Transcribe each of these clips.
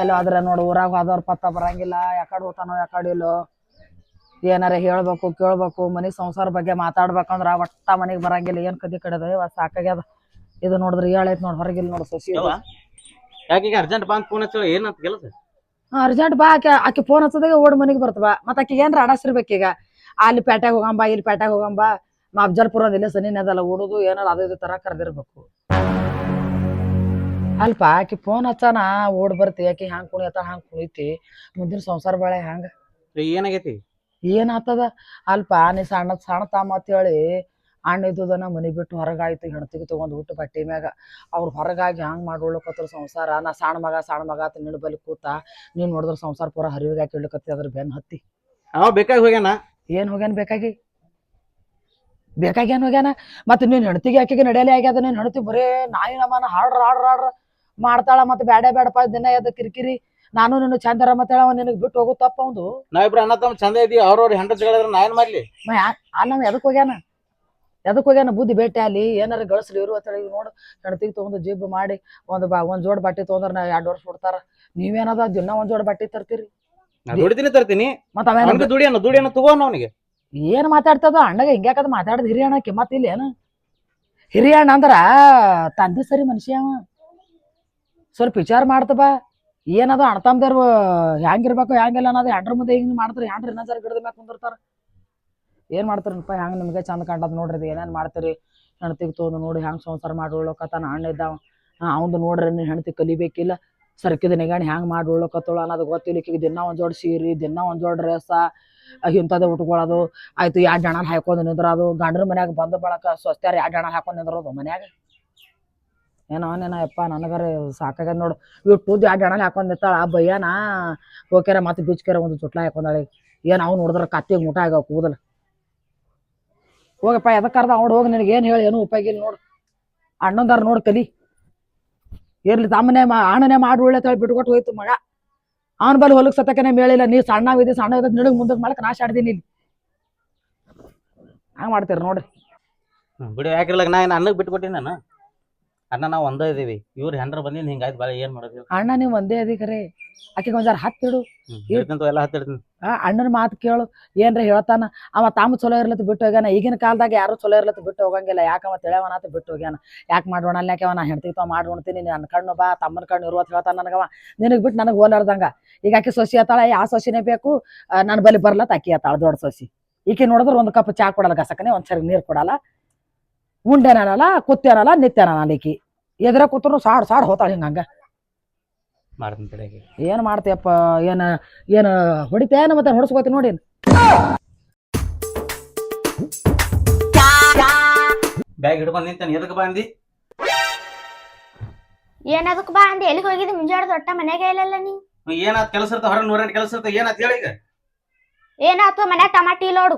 ಎಲ್ಲೋ ಆದ್ರೆ ನೋಡು ಊರಾಗ ಹೋದವ್ರ ಪತ್ತ ಬರಂಗಿಲ್ಲ ಯಾಕಡೆ ಹೋತಾನೋ ಯಾಕಡೆ ಇಲ್ಲೋ. ಏನಾರ ಹೇಳ್ಬೇಕು ಕೇಳ್ಬೇಕು ಮನೆ ಸಂಸಾರ ಬಗ್ಗೆ ಮಾತಾಡ್ಬೇಕಂದ್ರ ಒಟ್ಟ ಮನೆಗೆ ಬರಂಗಿಲ್ಲ. ಏನ್ ಕದಿ ಕಡೆದ ಸಾಕಾಗ್ಯದ. ಇದು ನೋಡಿದ್ರೆ ಹೇಳೈತ್ ನೋಡ್ ಹೊರಗಿಲ್ಲ ನೋಡು ಸಸಿ ಯಾಕೆ ಅರ್ಜೆಂಟ್ ಅಂತ ಫೋನ್ ಹಚ್ಚೋ ಏನಂತ ಕೆಲಸ ಅರ್ಜೆಂಟ್ ಬಾ. ಆಕೆ ಆಕೆ ಫೋನ್ ಹಚ್ಚದಾಗ ಓಡ್ ಮನೆಗೆ ಬರ್ತವ ಮತ್ತ ಆಕಿಗೆ ಏನ್ರ ಅಡಸಿರ್ಬೇಕೀಗ ಅಲ್ಲಿ ಪೇಟೆಗ್ ಹೋಗಂಬಾ ಇಲ್ಲಿ ಪೇಟೆಗ್ ಹೋಗಂಬ. ಮಾ ಅಫ್ಜಲ್ಪುರ ಇಲ್ಲ ಸನಿನ ಅದಲ್ಲ ಓಡುದು ಏನಾರ ಅದು ಇದು ತರ ಕರೆದಿರ್ಬೇಕು. ಅಲ್ಪ ಆಕಿ ಫೋನ್ ಹಚ್ಚಾನ ಓಡ್ ಬರ್ತಿ ಆಕಿ ಹ್ಯಾಂಗ್ ಕುಣಿಯತ್ತ ಹ್ಯಾಂಗ್ ಕುಣಿತಿ ಮುಂದಿನ ಸಂಸಾರ ಬಾಳೆ ಹ್ಯಾಂಗ? ಏನಾಗೈತಿ? ಏನ್ ಆತದ ಅಲ್ಪ ನೀ ಸಣ್ಣ ಸಣ್ಣ ತಾಮ ಹೇಳಿ ಅಣ್ಣ ಇದ್ದುದನ್ನ ಮನಿ ಬಿಟ್ಟು ಹೊರಗಾಯ್ತು ಹೆಣ್ತಿಗೆ ತಗೊಂಡ್ ಊಟ ಬಟ್ಟೆ ಮ್ಯಾಗ. ಅವ್ರು ಹೊರಗಾಗಿ ಹಂಗೆ ಮಾಡ್ಕೊಳಕತ್ರ ಸಂಸಾರ? ನಾ ಸಣ್ಣ ಮಗ ಸಣ್ಣ ಮಗ ಅಂತ ನಿನ್ನ ಬಲಿ ಕೂತ ನೀನು ನೋಡಿದ್ರೆ ಸಂಸಾರ ಪೂರ ಹರಿವಿಗೆ ಹಾಕಿ ಅದ್ರ ಬೆನ್ ಹತ್ತಿ. ಅವ ಬೇಕಾಗಿ ಹೋಗ್ಯಾನ? ಏನು ಹೋಗ್ಯಾನ ಬೇಕಾಗಿ? ಬೇಕಾಗಿ ಏನ್ ಹೋಗ್ಯಾನ ಮತ್ತೆ ನೀನ್ ಹೆಣ್ತಿಗೆ ಆಕೆಗೆ ನಡೆಯಲೇ ಆಗ್ಯದ ನೀನ್ ಹೆಣ್ತಿ ಬರೇ ನಾಯಿ ನಮ್ಮನ ಹಾಡ್ರ ಹಾಡ್ರ ಹಾಡ್ರ ಮಾಡ್ತಾಳ ಮತ್ತೆ ಬ್ಯಾಡ ಬ್ಯಾಡಪ್ಪ ದಿನ ಎದ್ದ ಕಿರಿಕಿರಿ. ನಾನು ನಿನ್ನ ಚಂದರ ಮತ್ತೆ ಅವ ನಿನಗ್ ಬಿಟ್ಟು ಹೋಗುತ್ತಪ್ಪ ತಪ್ಪ ಅವಂದು ನಾವಿಬ್ರು ಅಣ್ಣ ತಮ್ಮ ಚಂದ ಇದೀವಿ ಅವ್ರವ್ರ ಹೆಂಡ್ರ ನಾಯನ್ ನಾ ಏನ್ ಮಾಡ್ಲಿ? ಅಲ್ಲ ಎದಕ್ ಹೋಗ್ಯಾನ? ಎದಕ್ ಹೋಗ್ಯಾನ? ಬುದ್ಧಿ ಭೇಟಿ ಅಲ್ಲಿ ಏನಾರ ಗಳಿಸ್ಲಿ ಇರು ಅಂತ ಹೇಳಿ ನೋಡು. ಹೆಣ್ತಿಗೆ ತಗೊಂಡು ಜೀಬ್ ಮಾಡಿ ಒಂದು ಬಾ ಒಂದ್ ಜೋಡ್ ಬಟ್ಟೆ ತಗೊಂಡ್ರ ನಾ ಎರಡು ವರ್ಷ ಕೊಡ್ತಾರ ನೀವೇನದ ದಿನ ಒಂದ್ ಜೋಡ್ ಬಟ್ಟೆ ತರ್ತೀರಿ? ನಾ ದುಡಿತೀನಿ ತರ್ತೀನಿ. ಮತ್ತೆ ಅವೇನ ದುಡಿಯನ್ನು ದುಡಿಯನ್ನ ದುಡಿಯನ್ನ ತಗೋಣ ಅವನಿಗೆ. ಏನ್ ಮಾತಾಡ್ತದ ಅಣ್ಣಗ ಹಿಂಗ್ಯಾಕದ ಮಾತಾಡದ್ ಹಿರಿಯಣ್ಣ ಕಿಮ್ಮತ್ ಇಲ್ಲ ಏನ? ಹಿರಿಯಣ್ಣ ಅಂದ್ರ, ತಂದೆ ಸರಿ ಮನುಷ್ಯ ಅವ. ಸ್ವಲ್ಪ ವಿಚಾರ ಮಾಡ್ತ ಬಾ. ಏನದ ಅಣ್ತಮ್ದವ್ರು ಹ್ಯಾಂಗಿರ್ಬೇಕು, ಹ್ಯಾಂಗಿಲ್ಲ ಅನ್ನೋದು ಹೆಂಡ್ರ ಮುಂದೆ ಹಿಂಗೆ ಮಾಡ್ತಾರೆ ಹೆಂಡ್ರ ಇನ್ನ ಸರಿ ಗಿಡದ ಮ್ಯಾಗ ಕುಂದಿರ್ತಾರ. ಏನ್ ಮಾಡ್ತಾರಪ್ಪ ಹ್ಯಾಂಗ್ ನಿಮಗೆ ಚಂದ ಕಾಣ್ತದ ನೋಡ್ರಿ ಏನೇನ್ ಮಾಡ್ತೀರಿ? ಹೆಣ್ತಿಗೆ ತೊಗೊಂಡು ನೋಡಿ ಹ್ಯಾಂಗೆ ಸಂಸಾರ ಮಾಡಿ ಉಳ್ಳೋಕತ್ತಾನ, ಅಣ್ಣ ಇದ್ದಾವ. ಅವಂದು ನೋಡ್ರಿ ನೀನು ಹೆಣ್ತಿ ಕಲಿಬೇಕಿಲ್ಲ. ಸರ್ಕಿದ ನಿಗಾಣಿ ಹ್ಯಾಂಗ್ ಮಾಡಿ ಉಳ್ಳೋಕತ್ತಳ ಅನ್ನೋದು ಗೊತ್ತಿಲ್ಲ ಈಗ ದಿನ ಒಂದು ಜೋಡಿ ಸೀರಿ, ದಿನ ಒಂದು ಜೋಡಿ ಡ್ರೆಸ್ಸ ಇಂಥದ್ದು ಉಟ್ಕೊಳ್ಳೋದು ಆಯ್ತು ಎರಡು ಜನ ಹಾಕೊಂಡು ನಿಂದ್ರೋದು. ಗಂಡ್ರ ಮನ್ಯಾಗ ಬಂದ ಬಳಕ ಸ್ವಸ್ತ್ಯಾರ ಎರಡು ಜನ ಹಾಕೊಂಡು ನಿಂದ್ರೋದು ಮನ್ಯಾಗ. ಏನೋ ಯಪ್ಪ ನನಗಾರ ಸಾಕಾಗ್ಯದ ನೋಡು. ಇಟ್ಟು ಎರಡು ಜನ ಹಾಕೊಂಡು ನಿಂತಾಳ. ಆ ಬಯ್ಯನ ಹೋಕ್ಯಾರ ಮತ್ತೆ ಬಿಚ್ಕ್ಯಾರ ಒಂದು ಚುಟ್ಲ ಹಾಕೊಂಡಾಳೆ ಏನು ಅವ್ನು ನೋಡಿದ್ರೆ ಕತ್ತಿಗೆ ಮುಟ ಆಗ ಕೂದಲ್. ಹೋಗಪ್ಪ ಎದಕ್ಕೆ ಕರ್ದ ಅವ್ನು ಹೋಗಿ ನಿನಗೆ ಏನು ಹೇಳಿ, ಏನೂ ಉಪಯೋಗ ಇಲ್ಲ ನೋಡು. ಅಣ್ಣಂದಾರ ನೋಡು ಕಲಿ. ಇರ್ಲಿ ತಮ್ಮನೆ ಮಾ ಅಣ್ಣನೇ ಮಾಡಿ ಒಳ್ಳೆ ತಳಿ ಬಿಟ್ಕೊಟ್ಟು ಹೋಯ್ತು ಮಗ. ಅವನ ಬಲ್ಲಿ ಹೊಲಕ್ಕೆ ಸತಕನೇ ಮೇಳಿಲ್ಲ ನೀ ಸಣ್ಣವಿದ್ದಿ ಸಣ್ಣ ಇದ್ದ ನಿನಗೆ ಮುಂದಕ್ಕೆ ಮಾಡಕ್ಕೆ ನಾಶ ಆಡ್ದೀನಿ ಇಲ್ಲಿ. ಹಂಗೆ ಮಾಡ್ತೀರಿ ನೋಡ್ರಿ. ಬಿಡು ಯಾಕಿರ್ಲಕ್ ನಾ ಏನು ಅನ್ನಕ್ ಬಿಟ್ಕೊಟ್ಟಿನಿ ನಾನು. ಅಣ್ಣ ನಾವು ಒಂದೇ ಇದೀವಿ. ಇವ್ರ ಹೆಂಡ್ರ ಬಂದಿನಿ ಹಿಂಗಾಯ್ತು ಬಾಳ ಏನು ಮಾಡೋದು ಅಣ್ಣ ನೀವು ಒಂದೇ ಅದಿ ಖರೆ ಆಕೆಗೆ ಒಂಜಾರ ಹತ್ತಿಡು ಹೇಳ್ತಂತ ಎಲ್ಲ ಹತ್ತಿಡ್ತೀನಿ ಅಣ್ಣನ ಮಾತು ಕೇಳು. ಏನ್ರ ಹೇಳ್ತಾನ? ಅವ ತಾಮ ಚಲೋ ಇರ್ಲತ್ತ ಬಿಟ್ಟು ಹೋಗ್ಯಾನ. ಈಗಿನ ಕಾಲದಾಗ ಯಾರು ಚಲೋ ಇರ್ಲತ್ತ ಬಿಟ್ಟು ಹೋಗಂಗಿಲ್ಲ. ಯಾಕವ ತಿಳಿಯವನಾತ ಬಿಟ್ಟು ಹೋಗ್ಯಾನ. ಯಾಕೆ ಮಾಡೋಣ ಅವ ನಾ ಹೆಣ್ತಿಗೆ ತಾವ ಮಾಡಿ ನನ್ನ ಕಣ್ಣು ಬಾ, ತಮ್ಮನ ಕಣ್ಣು ಇರುವತ್ ಹೇಳ್ತಾನ ನನಗವ. ನಿನಗೆ ಬಿಟ್ಟು ನನಗೆ ಹೋಲಾರ್ದಂಗ ಈಗ ಆಕೆ ಸೊಸಿ ಆತಾಳ ಯಾವ ಸೊಸಿನೇ ಬೇಕು? ನನ್ನ ಬಲಿ ಬರ್ಲತ್ತ ಆಕಿ ಆತಾಳ, ದೊಡ್ಡ ಸೊಸಿ. ಈಕೆ ನೋಡಿದ್ರೆ ಒಂದು ಕಪ್ ಚಾ ಕೊಡಲ್ಲ, ಗಸಕನೆ ಒಂದ್ ಸರಿ ನೀರು ಕೊಡಲ್ಲ. ಉಂಡೆನಲ್ಲ ಕುತ್ತೇನಲ್ಲ, ನಿತ್ಯನಲ್ಲ ಈಕಿ. ಎದುರ ಕೂತ್ರು ಸಾಡ್ ಸಾಡ್ ಹೋತಾಳ ಹಿಂಗಂಗ ಮಾಡ್ತೀನಿ ತಡೆಗೆ ಏನು ಮಾಡ್ತೀಯಪ್ಪ? ಏನ ಏನು ಹೊಡಿತೇನ ಮತ್ತೆ ಹೊಡ್ಸ್ಕೋತಿ ನೋಡಿ. ಬ್ಯಾಗ್ ಹಿಡ್ಕೊಂಡು ನಿಂತಾನೆ ಎದಕ್ಕೆ ಬಂದಿ ಏನದಕ್ ಬಾ ಅಂದೆ? ಎಲ್ಲಿಗೆ ಹೋಗಿದ್ದೆ? ಮುಂಜಾನೆ ದೊಡ್ಡ ಮನೆಗೆ ಇಲ್ಲಲ್ಲ ನೀ? ಏನಾತ್ ಕೆಲಸ ಇರ್ತಾವ? ಹೊರ ನೂರ ಕೆಲಸ ಇರ್ತಾವ? ಏನಾತ್ ಹೇಳಿ ಈಗ? ಏನಾತು? ಮನ್ಯಾಗ ಟಮಾಟಿ ಲೋಡು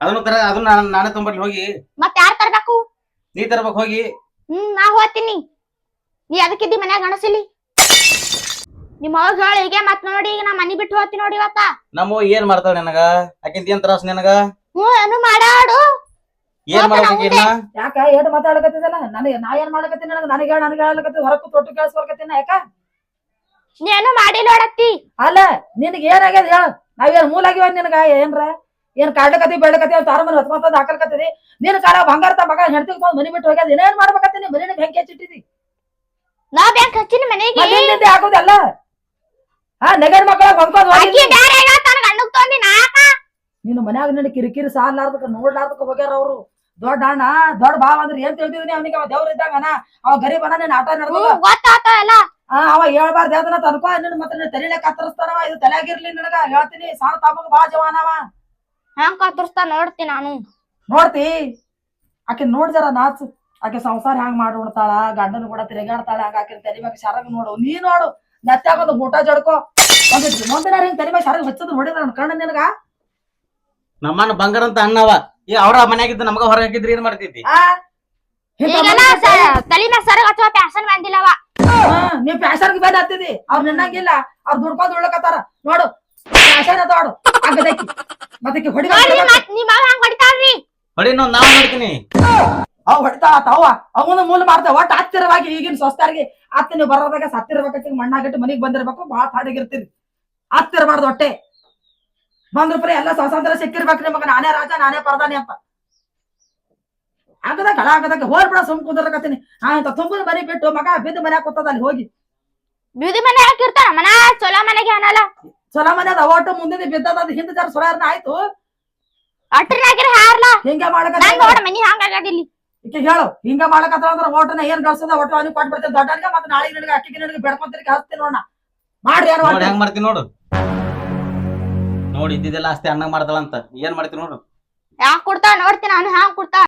ಅದನ್ನು ತರ ಅದನ್ನ ನಾನು- ನಾನೇ ತೊಂಬರ್ಲಿ ಹೋಗಿ. ಮತ್ ಯಾರ್ ತರ್ಬೇಕು? ನೀ ತರ್ಬೇಕು ಹೋಗಿ. ಹ್ಮ್ ನಾ ಹೋಗ್ತೀನಿ. ನೀ ಅದಕ್ಕಿದ್ದಿ ಮನ್ಯಾಗ ಗಣಸಿಲಿ ನಿಮ್ಮ ಅವಾಗ ಹೇಳಿ ಈಗ ಮತ್ ನೋಡಿ ಈಗ ನಾ ಮನಿ ಬಿಟ್ಟು ಹೋಗ್ತೀನಿ ನೋಡಿ ಇವತ್ತ. ನಮ್ಮ ಏನ್ ಮಾಡ್ತಾಳ ನಿನಗ? ಆಕಿಂತ ಏನ್ ತ್ರಾಸ ನಿನಗ? ಹ್ಞೂ ಏನು ಮಾಡಾಡು. ಏನ್ ಮಾಡ್ಬೇಕಿನ್ನ ಯಾಕ ಏಟ್ ಮಾತಾಡಕತ್ತಿದಲ್ಲ ನನಗೆ ನಾ ಏನ್ ಮಾಡಕತ್ತೀನಿ ನನಗೆ? ನನಗೆ ಹೇಳ ನನಗೆ ಹೇಳಕತ್ತಿ ಹೊರಕು ತೊಟ್ಟು ಕೇಳಿಸ್ಕೊಳಕತ್ತೀನಿ ಯಾಕ? ನೀನು ಮಾಡಿ ನೋಡತ್ತಿ. ಅಲ್ಲ ನಿನಗೆ ಏನಾಗ್ಯದ ಹೇಳ. ನಾವೇನ್ ಮೂಲಾಗಿವ ನಿನಗ? ಏನ್ರ? ಏನ್ ಕಾಡ್ಲಕತ್ತಿ ಬೆಳಕತ್ತಿ ಅಂತ ತಾರ ಮನೆ ಹೊತ್ಕೊಂತಂದ್ ಹಾಕಲ್ಕತ್ತಿದಿ? ನಿನ್ ಕಾಲ ಬಂಗಾರ ತ ಮಗ ಹೆಣ್ತಿಗೆ ಬಂದ್ ಮನಿ ಬಿಟ್ಟು ಹೋಗ್ಯದ? ಏನೇನ್ ಮಾಡ್ಬೇಕತ್ತೀನಿ ಮನಿನ ಬೆಂಕಿ ಹಚ್ಚಿಟ್ಟಿದಿ ನಾ ಬ್ಯಾಂಕ್ ಹಚ್ಚಿನ ಮನೆಗೆ? ಆಗೋದಲ್ಲ ಹಾ ನಗರ ಮಕ್ಕಳ ಹೊಂದ್ಕೊಂಡ್ ಅಕ್ಕಿ ಬ್ಯಾರೆ ಆಗ್ಯಾಳ ತನ್ನ ಗಂಡಗ್ ತೊಂದಿ ನಾಕ. ನಿನ್ನ ಮನ್ಯಾಗ ನಿನ್ನ ಕಿರಿಕಿರಿ ಸಾಲಾರ್ದಕ್ಕ ನೋಡ್ಲಾರ್ದಕ್ಕ ಹೋಗ್ಯಾರ ಅವ್ರು. ದೊಡ್ಡ ಅಣ್ಣ ದೊಡ್ಡ ಭಾವ ಅಂದ್ರೆ ಏನ್ ತಿಳಿದಿದ್ದೀನಿ ಅವನಿಗೆ ಅವ ದೇವ್ರ ಇದ್ದಂಗನ ಅವ ಗರೀಬನ ನಿನ್ನ ಆಟ ನಡೆದ ಹ್ಞೂ ಗೊತ್ತಾತ ಎಲ್ಲ. ಆ ಅವ ಹೇಳ್ಬಾರ್ದು ಯಾವ್ದನ ತನ್ಕೋ ನಿನ್ನ ಮತ್ತೆ ನಿನ್ನ ತಲೆಲೆ ಕತ್ತರಿಸ್ತಾನವ ಇದು ತಲೆಯಾಗಿರ್ಲಿ ನನಗ ಹೇಳ್ತೀನಿ. ಸಾಲ ತಾಮಗ ಬಾ ಜವಾನವ ಹೆಂಗ್ ಕತ್ತರಿಸ್ತಾ ನೋಡ್ತೀನಿ ನಾನು. ನೋಡ್ತಿ. ಆಕೆ ನೋಡ್ ಜರ ನಾಚು. ಆಕೆ ಸಂಸಾರ ಹ್ಯಾಂಗ್ ಮಾಡಿ ಉಣ್ತಾಳ ಗಂಡನ ಕೂಡ ತಿರುಗಾಡ್ತಾಳ ಹಂಗ ಆಕೆ ತಲೆ ಮ್ಯಾಗ ಶರಗ್ ನೋಡು ನೀ ನೋಡು. ನೆತ್ತಾಗ ಒಂದು ಊಟ ಜಡ್ಕೋ. ಒಂದು ಮುಂದಿನ ಹಿಂಗ್ ತಲೆ ಮೇಲೆ ಶರಗ್ ಹಚ್ಚದ್ ನೋಡಿದ್ರ ನನ್ ಕಣ್ಣ ನಿನಗ? ನಮ್ಮನ್ನ ಬಂಗಾರ ಅಂತ ಅಣ್ಣವ ಈ ಅವ್ರ ಮನ್ಯಾಗಿದ್ದ ನಮಗ ಹೊರ ಹಾಕಿದ್ರಿ ಏನ್ ಮಾಡ್ತಿದ್ದಿ? ಆ? ಇಂಥ ಈಗೆಲ್ಲ ಮನುಷ್ಯ ಸ- ತಲಿ ಮ್ಯಾಗ ಸರಗ್ ಹಚ್ಚುವ ಪ್ಯಾಸನ್ ಬಂದಿಲ್ಲವ. ಹಾ, ನೀವ್ ಪ್ಯಾಶನ್ಗೆ ಬೇಡ ಹತ್ತಿದಿ. ಅವ್ರ ನಿನ್ನಂಗಿಲ್ಲ. ಅವ್ರ ದುಡ್ಕೊಂಡ್ ಉಳ್ಳಕತ್ತಾರ ನೋಡು ಪ್ಯಾಶನ್ ಅದು ಹಂಗದೈತಿ. ಮತ್ತೆ ನೋಡ್ರಿ ಮತ್ ನಿಮ್ಮ ಅವ ಹಂಗ್ ಹೊಡಿತಾಳ್ರಿ ಹೊಡಿ ನಾವ್ ನೋಡ್ತೀನಿ ಅವ್ ಹೊಡಿತಾ ಅವನು ಅವನ ಮೂಲ ಮಾಡ್ತಾವ ಒಟ್ಟು ಹತ್ತಿರವಾಗಿ ಈಗಿನ ಸ್ವಸ್ಥರಿಗೆ ಅತ್ತ ನೀವು ಬರೋದಾಗ ಸತ್ತಿರ್ಬೇಕಂತ ಮಣ್ಣಾಗಟ್ಟು ಮನಿಗ್ ಬಂದಿರ್ಬೇಕು ಬಾಳ ತಾಡಿಗಿರ್ತೀರಿ. ಹತ್ತಿರಬಾರ್ದು ಹೊಟ್ಟೆ. ಬಂದ್ರ ಪರಿ ಎಲ್ಲ ಸ್ವಾತಂತ್ರ್ಯ ಸಿಕ್ಕಿರ್ಬೇಕು ನಿಮಗ ನಾನೇ ರಾಜ ನಾನೇ ಪರದಾನಿ ಅಂತ. ಆಗದಾಗ ಕಳ ಆಗದಾಗ ಹೋಗ್ಬಿಡ ಸುಮ್ ಕುಂದಿರ್ಕತ್ತೀನಿ ಹಾ ಇಂತ ತುಂಬದ ಮನೆ ಬಿಟ್ಟು ಮಗ ಬಿದ್ದು ಮನ್ಯಾಗ ಕೂತದ ಅಲ್ಲಿ ಹೋಗಿ. ಬಿದ್ದು ಮನೆ ಹಾಕಿರ್ತಾನ ಮನ ಚೊಲಾ ಮನೆಗೆ ಅನ್ನಲ್ಲ. ಚೊಲೋ ಮನೆ ಅದ ಒಟ್ಟು ಮುಂದೆ ಬಿದ್ದದ ಅದು ಹಿಂದೆ ಜರ ಸುಳ್ಯಾರ್ನ ಆಯ್ತು. ಅಟ್ರನಾಗಿರ ಹಾರ್ಲಾ? ಹಿಂಗ ಮಾಡಕ ನೋಡ್ ಮನಿ ಹಂಗಾಗದಿಲ್ಲಿ ಈಕೆ ಹೇಳು ಹಿಂಗ ಮಾಡಕತ್ತ ಅಂದ್ರೆ ಓಟನ ಏನ್ ಗಳಿಸದ? ಒಟ್ಟು ಅವ್ನಿಗೆ ಕೊಟ್ಟು ಬರ್ತೀನಿ ದೊಡ್ಡನಿಗೆ ಮತ್ತೆ ನಾಳೆ ನಿನಗೆ ಅಕ್ಕಿಗೆ ನಿನಗೆ ಬೆಡ್ಕೊಂತಿರ್ಕೆ ಹಸ್ತೀನಿ ನೋಡ ಮಾಡ್ರಿ ಏನು ನೋಡಿ ಹೆಂಗ್ ಮಾಡ್ತೀನಿ ನೋಡು. ನೋಡಿ ಇದ್ದಿದ್ದೆಲ್ಲ ಅಷ್ಟೇ ಅಣ್ಣ ಮಾಡ್ದಳಂತ ಏನ್ ಮಾಡ್ತೀನಿ ನೋಡು. ಯಾಕೆ ಕೊಡ್ತಾ? ನೋಡ್ತೀನಿ ನಾನು ಹ್ಯಾಂಗ್ ಕೊಡ್ತಾ?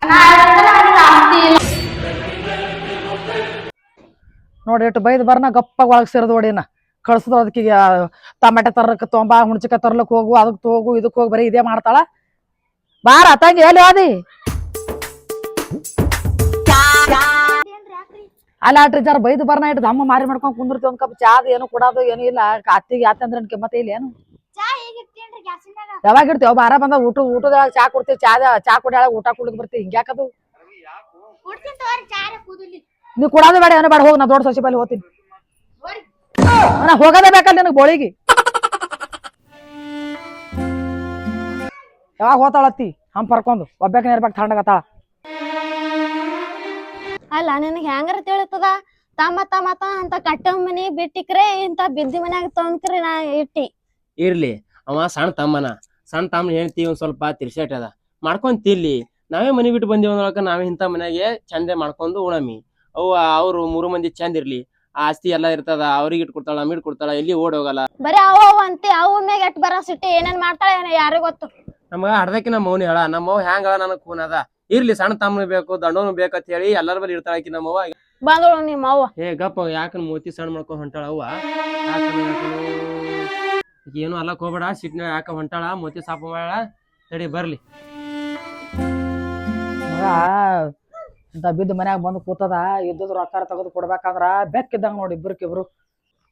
ನೋಡಿ ಇಟ್ಟು ಬೈದ್ ಬರ್ನ ಗಪ್ಪಾಗ ಒಳಗ್ ಸೇರಿದ ಹೊಡಿನ ಕಳ್ಸದ್ರ ಅದಕ್ಕೆ ಟಮಾಟೆ ತರಕ್ ತೊಂಬ ಹುಣಚಿಕ ತರ್ಲಕ್ ಹೋಗು ಅದಕ್ಕೆ ಹೋಗು ಇದಕ್ಕೆ ಹೋಗಿ ಬರೀ ಇದೇ ಮಾಡ್ತಾಳ. ಬಾರ ತಂಗಿ ಎಲ್ಲಿ ಹೋದಿ? ಅಲ್ಲ ಆಟ್ರಿ ಜರ ಬೈದು ಬರ್ನ ಇಟ್ಟು ದಮ್ಮ ಮಾರಿ ಮಾಡ್ಕೊಂಡ್ ಕುಂದಿರ್ತೀವಿ ಒಂದ್ ಕಪ್ ಚಾದ ಏನು ಕೊಡೋದು ಏನು ಇಲ್ಲ. ಅತ್ತಿಗೆ ಯಾತಂದ್ರ ಕೆಮ್ಮತ್ತೆ ಇಲ್ಲ ಏನು? ಚಾ ಯಾವಾಗ ಇಡ್ತೀವಿ? ಬಾರ ಬಂದ ಊಟ ಊಟದ ಚಾ ಕೊಡ್ತೀವಿ. ಚಾ ಚಾ ಕುಡಿಯಾಳ ಊಟ ಕುಡಿದ್ ಬರ್ತೀವಿ ಹಿಂಗ್ಯಾಕ ಅದು? ತಗೋರಿ ಚಾ ಕೂದಲಿ. ನೀ ಕೊಡೋದು ಬೇಡ ಏನೋ ಬೇಡ ಹೋಗ ನಾ ದೊಡ್ಡ ಸೊಸಿ ಬಲ್ಲಿ ಹೋಗ್ತೀನಿ. ನಾ ಹೋಗೋದೇ ಬೇಕಲ್ಲ ನಿನಗೆ ಬೋಳಿಗೆ. ಯಾವಾಗ ಹೋತಾಳತ್ತಿ? ಹಂಪ್ ಪರ್ಕೊಂಡು ಒಬ್ಬಕ್ಕೆ ಇರ್ಬೇಕು ತಣ್ಣಗತ್ತಾಳ ಅಲ್ಲ ನಿನಗೆ ಹೆಂಗಾರ ತಿಳಿತದ? ತಮ್ಮ ತಮ್ಮ ಅಂತ ಕಟ್ಟ ಮನಿ ಬಿಟ್ಟಿಕ್ರೆ ಇಂತ ಬಿದ್ದಿ ಮನ್ಯಾಗ ತೊಗೊಂಡ್ಕ್ರಿ ನಾ ಇಟ್ಟಿ. ಇರ್ಲಿ ಅವ ಸಣ್ಣ ತಮ್ಮನ. ಸಣ್ಣ ತಮ್ಮ ಹೆಂಡತಿ ಒಂದ್ ಸ್ವಲ್ಪ ತಿರ್ಸಾಟ ಅದ. ಮಾಡ್ಕೊಂಡ್ ತಿರ್ಲಿ. ನಾವೇ ಮನಿ ಬಿಟ್ಟು ಬಂದೇವ ಅಂದ್ರೊಳಕ ನಾವೇ ಇಂಥ ಮನೆಗೆ ಚಂದೆ ಮಾಡ್ಕೊಂಡು ಉಣಮಿ. ಅವು ಅವ್ರು ಮೂರು ಮಂದಿ ಚಂದ ಇರ್ಲಿ. ಆಸ್ತಿ ಎಲ್ಲ ಇರ್ತದ ಅವ್ರಿಗೆ ಇಟ್ ಕೊಡ್ತಾಳ ನಮ್ಗೆ ಇಟ್ ಕೊಡ್ತಾಳ ಇಲ್ಲಿ ಓಡ್ ಹೋಗಲ್ಲ ಬರೀ ಅವ ಅವ ಅಂತಿ ಅವ ಮ್ಯಾಗ ಎಟ್ ಬರ ಸಿಟ್ಟಿ ಏನೇನ್ ಮಾಡ್ತಾಳೆ ಏನ ಯಾರಿಗ್ ಗೊತ್ತು. ನಮಗ ಅರ್ಧಕ್ಕಿನ ಮೌನ ಹೇಳ. ನಮ್ಮ ಹೆಂಗ ನನಗ್ ಖೂನ್ ಅದ. ಇರ್ಲಿ ಸಣ್ಣ ತಮ್ಮನು ಬೇಕು ದಂಡೋನು ಅಂತ ಹೇಳಿ ಎಲ್ಲರ ಬಳಿ ಇರ್ತಾಳ ಆಕಿ ನಮ್ಮವ್ವ. ಬಂದಳು ನಿಮ್ಮ ಅವ್ವ. ಏ ಗಪ್ಪ ಯಾಕನ್ ಮೂತಿ ಸಣ್ಣ ಮಾಡ್ಕೊ ಹೊಂಟಾಳ ಅವ್ವ? ಯಾಕನ ಯಾಕನು? ಈಕಿ ಏನು ಅಲ್ಲಕ್ ಹೋಗ್ಬೇಡ ಸಿಟ್ನ ಯಾಕ ಹೊಂಟಾಳ? ಮೂತಿ ಸಾಪ ಮಾಡ ತಡಿ ಬರ್ಲಿ. ಮಗ ಬಿದ್ದು ಮನ್ಯಾಗ ಬಂದು ಕೂತದ ಇದ್ದದ ರೊಕ್ಕ ತೆಗೆದು ಕೊಡ್ಬೇಕಂದ್ರ ಬೆಕ್ಕಿದ್ದಂಗ ನೋಡಿ ಇಬ್ರಕ್ಕಿಬ್ರು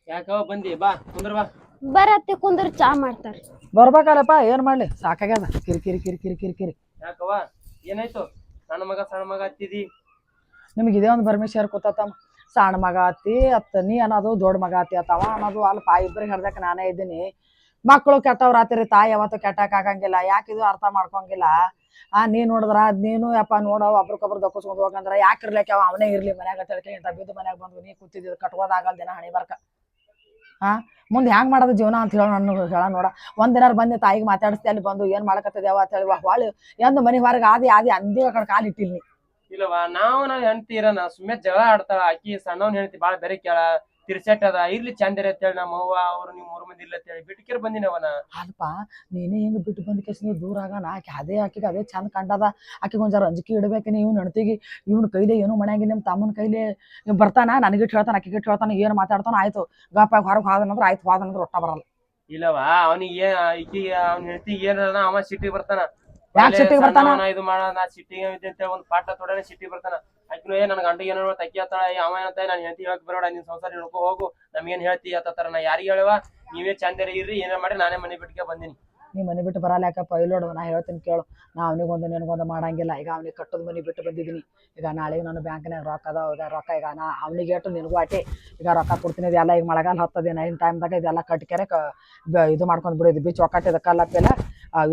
ಯಾಕವ ಬಂದಿ ಬಾ ಕುಂದ್ರ ಬಾ. ಬರತ್ತೆ ಕುಂದ್ರ ಚಾ ಮಾಡ್ತಾರ. ಬರ್ಬೇಕಲ್ಲಪ್ಪ ಏನ್ ಮಾಡ್ಲಿ? ಸಾಕಾಗ್ಯದ. ಕಿರಿ ಕಿರಿ ಕಿರಿ ಕಿರಿ ಕಿರಿ ಕಿರಿ. ಯಾಕವ್ವ? ಏನಾಯ್ತು? ಸಣ್ಣ ಮಗ ಸಣ್ಣ ಮಗ ಹತ್ತಿದಿ? ನಿಮ್ಗೆ ಇದೇ ಒಂದು ಪರಮೇಶ್ವರ್ ಕೂತತ್ತಮ್ಮ ಸಣ್ಣ ಮಗ ಆತಿ ಅತ್ತ ನೀ ಅನ್ನೋದು ದೊಡ್ಡ ಮಗ ಆತಿ ಅತ್ತವ ಅನ್ನೋದು ಅಲ್ಲಿ ಪಾ ಇಬ್ಬರು ಹಿಡ್ದಕ್ಕೆ ನಾನೇ ಇದ್ದೀನಿ. ಮಕ್ಕಳು ಕೆಟ್ಟವ್ರ ಆತಿರಿ ತಾಯಿ ಯಾವತ್ತು ಕೆಟ್ಟಕ್ ಆಗಂಗಿಲ್ಲ. ಯಾಕೆ ಇದು ಅರ್ಥ ಮಾಡ್ಕೊಂಗಿಲ್ಲ? ಆ, ನೀ ನೋಡಿದ್ರ ಅದ್ ನೀನು ಯಪ್ಪ ನೋಡೋ ಒಬ್ರಿಗೊಬ್ರು ದಕ್ಕಿಸ್ಕೊಂಡು ಹೋಗಂದ್ರ ಯಾಕೆ ಇರ್ಲಿಕ್ಕೆ ಅವ? ಅವನೇ ಇರ್ಲಿ ಮನ್ಯಾಗ ತಿಳ್ಕೆ ಇಂಥ ಬಿದ್ದು ಮನ್ಯಾಗ ಬಂದು ನೀ ಕೂತಿದ್ದು ಕಟ್ಕೋದಾಗಲ್ ದಿನ ಹಣಿ ಬರ್ಕ? ಹಾ? ಮುಂದೆ ಹೆಂಗ್ ಮಾಡೋದು ಜೀವನ ಅಂತ ಹೇಳೋ ನನ್ನ ಹೇಳ ನೋಡ. ದಿನ ಬಂದು ತಾಯಿಗೆ ಮಾತಾಡಿಸ್ತಿ, ಅಲ್ಲಿ ಬಂದು ಏನ್ ಮಾಡಕತ್ತಿದ್ಯಾವ ಅಂತ ಹೇಳಿ ಹೊಳ್ಳಿ ಎಂದು ಮನೆ ಹೊರಗೆ ಆದಿ ಆದಿ, ಅಂದಿ ಕಡೆ ಕಾಲು ಇಟ್ಟಿಲ್ಲ ನೀ ಇಲ್ಲವಾ ನಾವು ನಾವ್ ಹೆಂಡತಿ ಇರೋಣ ಸುಮ್ಮನೆ ಜಗಳ ಆಡ್ತಾಳ, ಆಕಿ ಸಣ್ಣವನ್ ಹೆಂಡತಿ ಬಾಳ ಬೇರೆ ಕೇಳ. ತಿರ್ಸೆಟ್ ಅದ ಇರ್ಲಿ ಚಂದ ಇರ ಅಂತೇಳಿ ನಮ್ಮ ಅವ್ವ ಅವ್ರು ನೀವು ಮೂರು ಮಂದಿ ಇಲ್ಲ ಅಂತೇಳಿ ಬಿಟ್ಕಿರ್ ಬಂದಿನವನ ಅಲ್ಪ ನೀನೇ ಹಿಂಗ್ ಬಿಟ್ಟು ಬಂದ ಕೇಸಿಂದ ದೂರ ಆಗಾನ? ಆಕೆ ಅದೇ ಆಕಿಗೆ ಅದೇ ಚಂದ ಕಂಡದ ಆಕಿಗೆ ಒಂದ್ ಜರ ಅಂಜಿಕೆ ಇಡ್ಬೇಕಿನ ಇವ್ನ ಹೆಣ್ತಿಗೆ ಇವ್ನ ಕೈಲಿ ಏನು ಮನ್ಯಾಗಿ ನಿಮ್ ತಮ್ಮನ ಕೈಲಿ ಬರ್ತಾನ ನನಗೆ ಹೇಳ್ತಾನ ಆಕಿಗೆ ಹೇಳ್ತಾನ ಏನ್ ಮಾತಾಡ್ತಾನ ಆಯ್ತು. ಗಪ್ಪ ಹೊರಗೆ ಹೋದನಂದ್ರ ಆಯ್ತು ಹೋದನಂದ್ರ ಒಟ್ಟ ಬರಲ್ಲ. ಇಲ್ಲವಾ ಅವನಿಗೆ ಏನ್ ಈಕಿಗೆ ಅವ್ನ ಹೆಂಡತಿಗೆ ಏನ ಅವ ಸಿಟ್ಟಿಗೆ ಬರ್ತಾನ. ಯಾಕ್ ಸಿಟ್ಟಿಗ್ ಬರ್ತಾನ? ಇದು ಮಾಡ ನಾ ಸಿಟ್ಟಿಗೆ ಇದ್ದೆ ಅಂತ ಒಂದ್ ಪಾಠ ತೊಡನೆ ಸಿಟ್ಟಿಗೆ ಬರ್ತಾನ. ಆಕಿನು ಏ ನನ್ ಗಂಡ ಏನೋ ತಕ್ಕಿ ಹತ್ತಾಳ ಅವ ಏನಂತ, ನಾನು ಹೆಂಡತಿ ಹೇಳಕ್ ಬರೋಡ, ನಿನ್ ಸಂಸಾರ ಹಿಡ್ಕೊ ಹೋಗು. ನಮ್ಗೇನ್ ಹೇಳ್ತಿ ಅತ್ತಾರ ನಾ ಯಾರಿಗೆ ಹೇಳುವ? ನೀವೇ ಚಂದರ ಇರ್ರಿ ಏನ ಮಾಡಿ ನಾನೇ ಮನೆ ಬಿಟ್ಕೆ ಬಂದಿನಿ. ನೀ ಮನೆ ಬಿಟ್ಟು ಬರಲ್ಲ ಯಾಕಪ್ಪ? ಇಲ್ಲೋಡು ನಾ ಹೇಳ್ತೀನಿ ಕೇಳು. ನಾ ಅವನಿಗೊಂದು ನಿನಗೊಂದು ಮಾಡಂಗಿಲ್ಲ. ಈಗ ಅವ್ನಿಗೆ ಕಟ್ಟದ ಮನೆ ಬಿಟ್ಟು ಬಂದಿದ್ದೀನಿ ಈಗ ನಾಳೆಗೆ ನಾನು ಬ್ಯಾಂಕ್ನಾಗ ರೊಕ್ಕ ಅದ ಈಗ ರೊಕ್ಕ ಈಗ ನಾ ಅವನಿಗೆ ಏಟು ನಿನಗೂ ಆಟೆ ಈಗ ರೊಕ್ಕ ಕೊಡ್ತೀನಿ, ಇದೆಲ್ಲ ಈಗ ಮಳೆಗಾಲ ಹತ್ತದೇನ ನೈನ್ ಟೈಮ್ದಾಗ ಇದೆಲ್ಲ ಕಟ್ಕೆರೆ ಕ, ಬ- ಇದು ಮಾಡ್ಕೊಂಡು ಬಿಡು. ಇದು ಬೀಚ್ ಒಕ್ಕಟ್ಟಿದ ಕಲ್ಲಪ್ಪೆಲ್ಲ